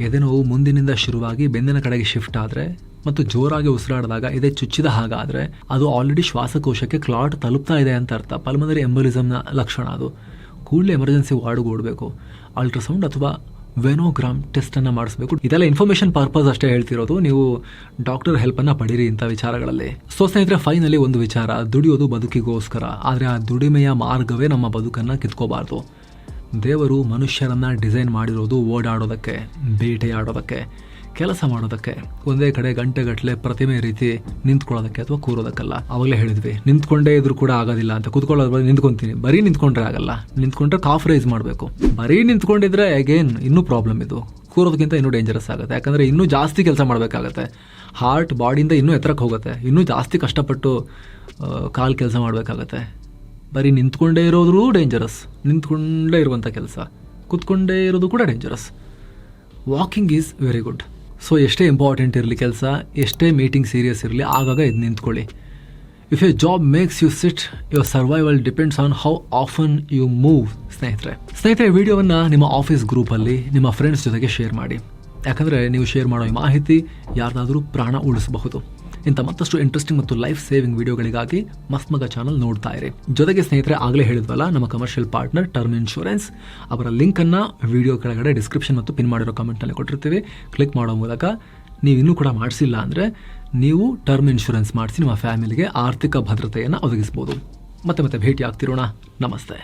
ಎದೆ ನೋವು ಮುಂದಿನಿಂದ ಶುರುವಾಗಿ ಬೆನ್ನಿನ ಕಡೆಗೆ ಶಿಫ್ಟ್ ಆದರೆ ಮತ್ತು ಜೋರಾಗಿ ಉಸಿರಾಡಿದಾಗ ಎದೆ ಚುಚ್ಚಿದ ಹಾಗಾದರೆ ಅದು ಆಲ್ರೆಡಿ ಶ್ವಾಸಕೋಶಕ್ಕೆ ಕ್ಲಾಟ್ ತಲುಪ್ತಾ ಇದೆ ಅಂತ ಅರ್ಥ. ಪಲ್ಮನರಿ ಎಂಬಲಿಸಮ್ನ ಲಕ್ಷಣ ಅದು. ಕೂಡಲೇ ಎಮರ್ಜೆನ್ಸಿ ವಾರ್ಡ್ಗೆ ಓಡಬೇಕು. ಅಲ್ಟ್ರಾಸೌಂಡ್ ಅಥವಾ ವೆನೋಗ್ರಾಮ್ ಟೆಸ್ಟನ್ನು ಮಾಡಿಸ್ಬೇಕು. ಇದೆಲ್ಲ ಇನ್ಫಾರ್ಮೇಷನ್ ಪರ್ಪಸ್ ಅಷ್ಟೇ ಹೇಳ್ತಿರೋದು. ನೀವು ಡಾಕ್ಟರ್ ಹೆಲ್ಪನ್ನು ಪಡೀರಿ ಇಂಥ ವಿಚಾರಗಳಲ್ಲಿ. ಸೊ ಸ್ನೇಹಿತರೆ ಫೈನಲಿ ಒಂದು ವಿಚಾರ. ದುಡಿಯೋದು ಬದುಕಿಗೋಸ್ಕರ. ಆದರೆ ಆ ದುಡಿಮೆಯ ಮಾರ್ಗವೇ ನಮ್ಮ ಬದುಕನ್ನು ಕಿತ್ಕೋಬಾರ್ದು. ದೇವರು ಮನುಷ್ಯರನ್ನು ಡಿಸೈನ್ ಮಾಡಿರೋದು ಓಡಾಡೋದಕ್ಕೆ, ಬೇಟೆಯಾಡೋದಕ್ಕೆ, ಕೆಲಸ ಮಾಡೋದಕ್ಕೆ, ಒಂದೇ ಕಡೆ ಗಂಟೆಗಟ್ಟಲೆ ಪ್ರತಿಮೆ ರೀತಿ ನಿಂತ್ಕೊಳ್ಳೋದಕ್ಕೆ ಅಥವಾ ಕೂರೋದಕ್ಕಲ್ಲ. ಅವಾಗಲೇ ಹೇಳಿದ್ವಿ, ನಿಂತ್ಕೊಂಡೇ ಇದ್ರು ಕೂಡ ಆಗೋದಿಲ್ಲ ಅಂತ. ಕುತ್ಕೊಳ್ಳೋದ್ರ ಬದಲು ನಿಂತ್ಕೊಂತೀನಿ. ಬರೀ ನಿಂತ್ಕೊಂಡ್ರೆ ಆಗಲ್ಲ. ನಿಂತ್ಕೊಂಡ್ರೆ ಕಾಫ್ ರೈಸ್ ಮಾಡಬೇಕು. ಬರೀ ನಿಂತ್ಕೊಂಡಿದ್ರೆ ಅಗೇನ್ ಇನ್ನೂ ಪ್ರಾಬ್ಲಮ್ ಇದು. ಕೂರೋದಕ್ಕಿಂತ ಇನ್ನೂ ಡೇಂಜರಸ್ ಆಗುತ್ತೆ. ಯಾಕಂದರೆ ಇನ್ನೂ ಜಾಸ್ತಿ ಕೆಲಸ ಮಾಡಬೇಕಾಗತ್ತೆ. ಹಾರ್ಟ್ ಬಾಡಿಯಿಂದ ಇನ್ನೂ ಎತ್ತರಕ್ಕೆ ಹೋಗುತ್ತೆ. ಇನ್ನೂ ಜಾಸ್ತಿ ಕಷ್ಟಪಟ್ಟು ಕಾಲು ಕೆಲಸ ಮಾಡಬೇಕಾಗತ್ತೆ. ಬರೀ ನಿಂತ್ಕೊಂಡೇ ಇರೋದ್ರೂ ಡೇಂಜರಸ್ ನಿಂತ್ಕೊಂಡೇ ಇರುವಂಥ ಕೆಲಸ. ಕೂತ್ಕೊಂಡೇ ಇರೋದು ಕೂಡ dangerous walking is very good so ಎಷ್ಟೇ ಇಂಪಾರ್ಟೆಂಟ್ ಇರಲಿ ಕೆಲಸ, ಎಷ್ಟೇ ಮೀಟಿಂಗ್ ಸೀರಿಯಸ್ ಇರಲಿ, ಆಗಾಗ ಇದು ನಿಂತ್ಕೊಳ್ಳಿ. If a job makes you sit your survival depends on how often you move ಸ್ನೇಹಿತರೆ. ಸ್ನೇಹಿತರೆ ವಿಡಿಯೋವನ್ನು ನಿಮ್ಮ ಆಫೀಸ್ ಗ್ರೂಪಲ್ಲಿ ನಿಮ್ಮ ಫ್ರೆಂಡ್ಸ್ ಜೊತೆಗೆ ಶೇರ್ ಮಾಡಿ. ಯಾಕಂದರೆ ನೀವು ಶೇರ್ ಮಾಡೋ ಮಾಹಿತಿ ಯಾರನ್ನಾದರೂ ಪ್ರಾಣ ಉಳಿಸಬಹುದು. ಇಂಥ ಮತ್ತಷ್ಟು ಇಂಟ್ರೆಸ್ಟಿಂಗ್ ಮತ್ತು ಲೈಫ್ ಸೇವಿಂಗ್ ವಿಡಿಯೋಗಳಿಗಾಗಿ ಮಸ್ಮಗ ಮಗ ಚಾನಲ್ ನೋಡ್ತಾ ಇರಿ. ಜೊತೆಗೆ ಸ್ನೇಹಿತರೆ, ಆಗಲೇ ಹೇಳಿದ್ವಲ್ಲ, ನಮ್ಮ ಕಮರ್ಷಿಯಲ್ ಪಾರ್ಟ್ನರ್ ಟರ್ಮ್ ಇನ್ಶೂರೆನ್ಸ್ ಅವರ ಲಿಂಕನ್ನು ವಿಡಿಯೋ ಕೆಳಗಡೆ ಡಿಸ್ಕ್ರಿಪ್ಷನ್ ಮತ್ತು ಪಿನ್ ಮಾಡಿರೋ ಕಮೆಂಟ್ನಲ್ಲಿ ಕೊಟ್ಟಿರ್ತೀವಿ. ಕ್ಲಿಕ್ ಮಾಡೋ ಮೂಲಕ ನೀವು ಇನ್ನೂ ಕೂಡ ಮಾಡಿಸಿಲ್ಲ ಅಂದರೆ ನೀವು ಟರ್ಮ್ ಇನ್ಶೂರೆನ್ಸ್ ಮಾಡಿಸಿ ನಿಮ್ಮ ಫ್ಯಾಮಿಲಿಗೆ ಆರ್ಥಿಕ ಭದ್ರತೆಯನ್ನು ಒದಗಿಸ್ಬೋದು. ಮತ್ತೆ ಮತ್ತೆ ಭೇಟಿ ಆಗ್ತಿರೋಣ ನಮಸ್ತೆ.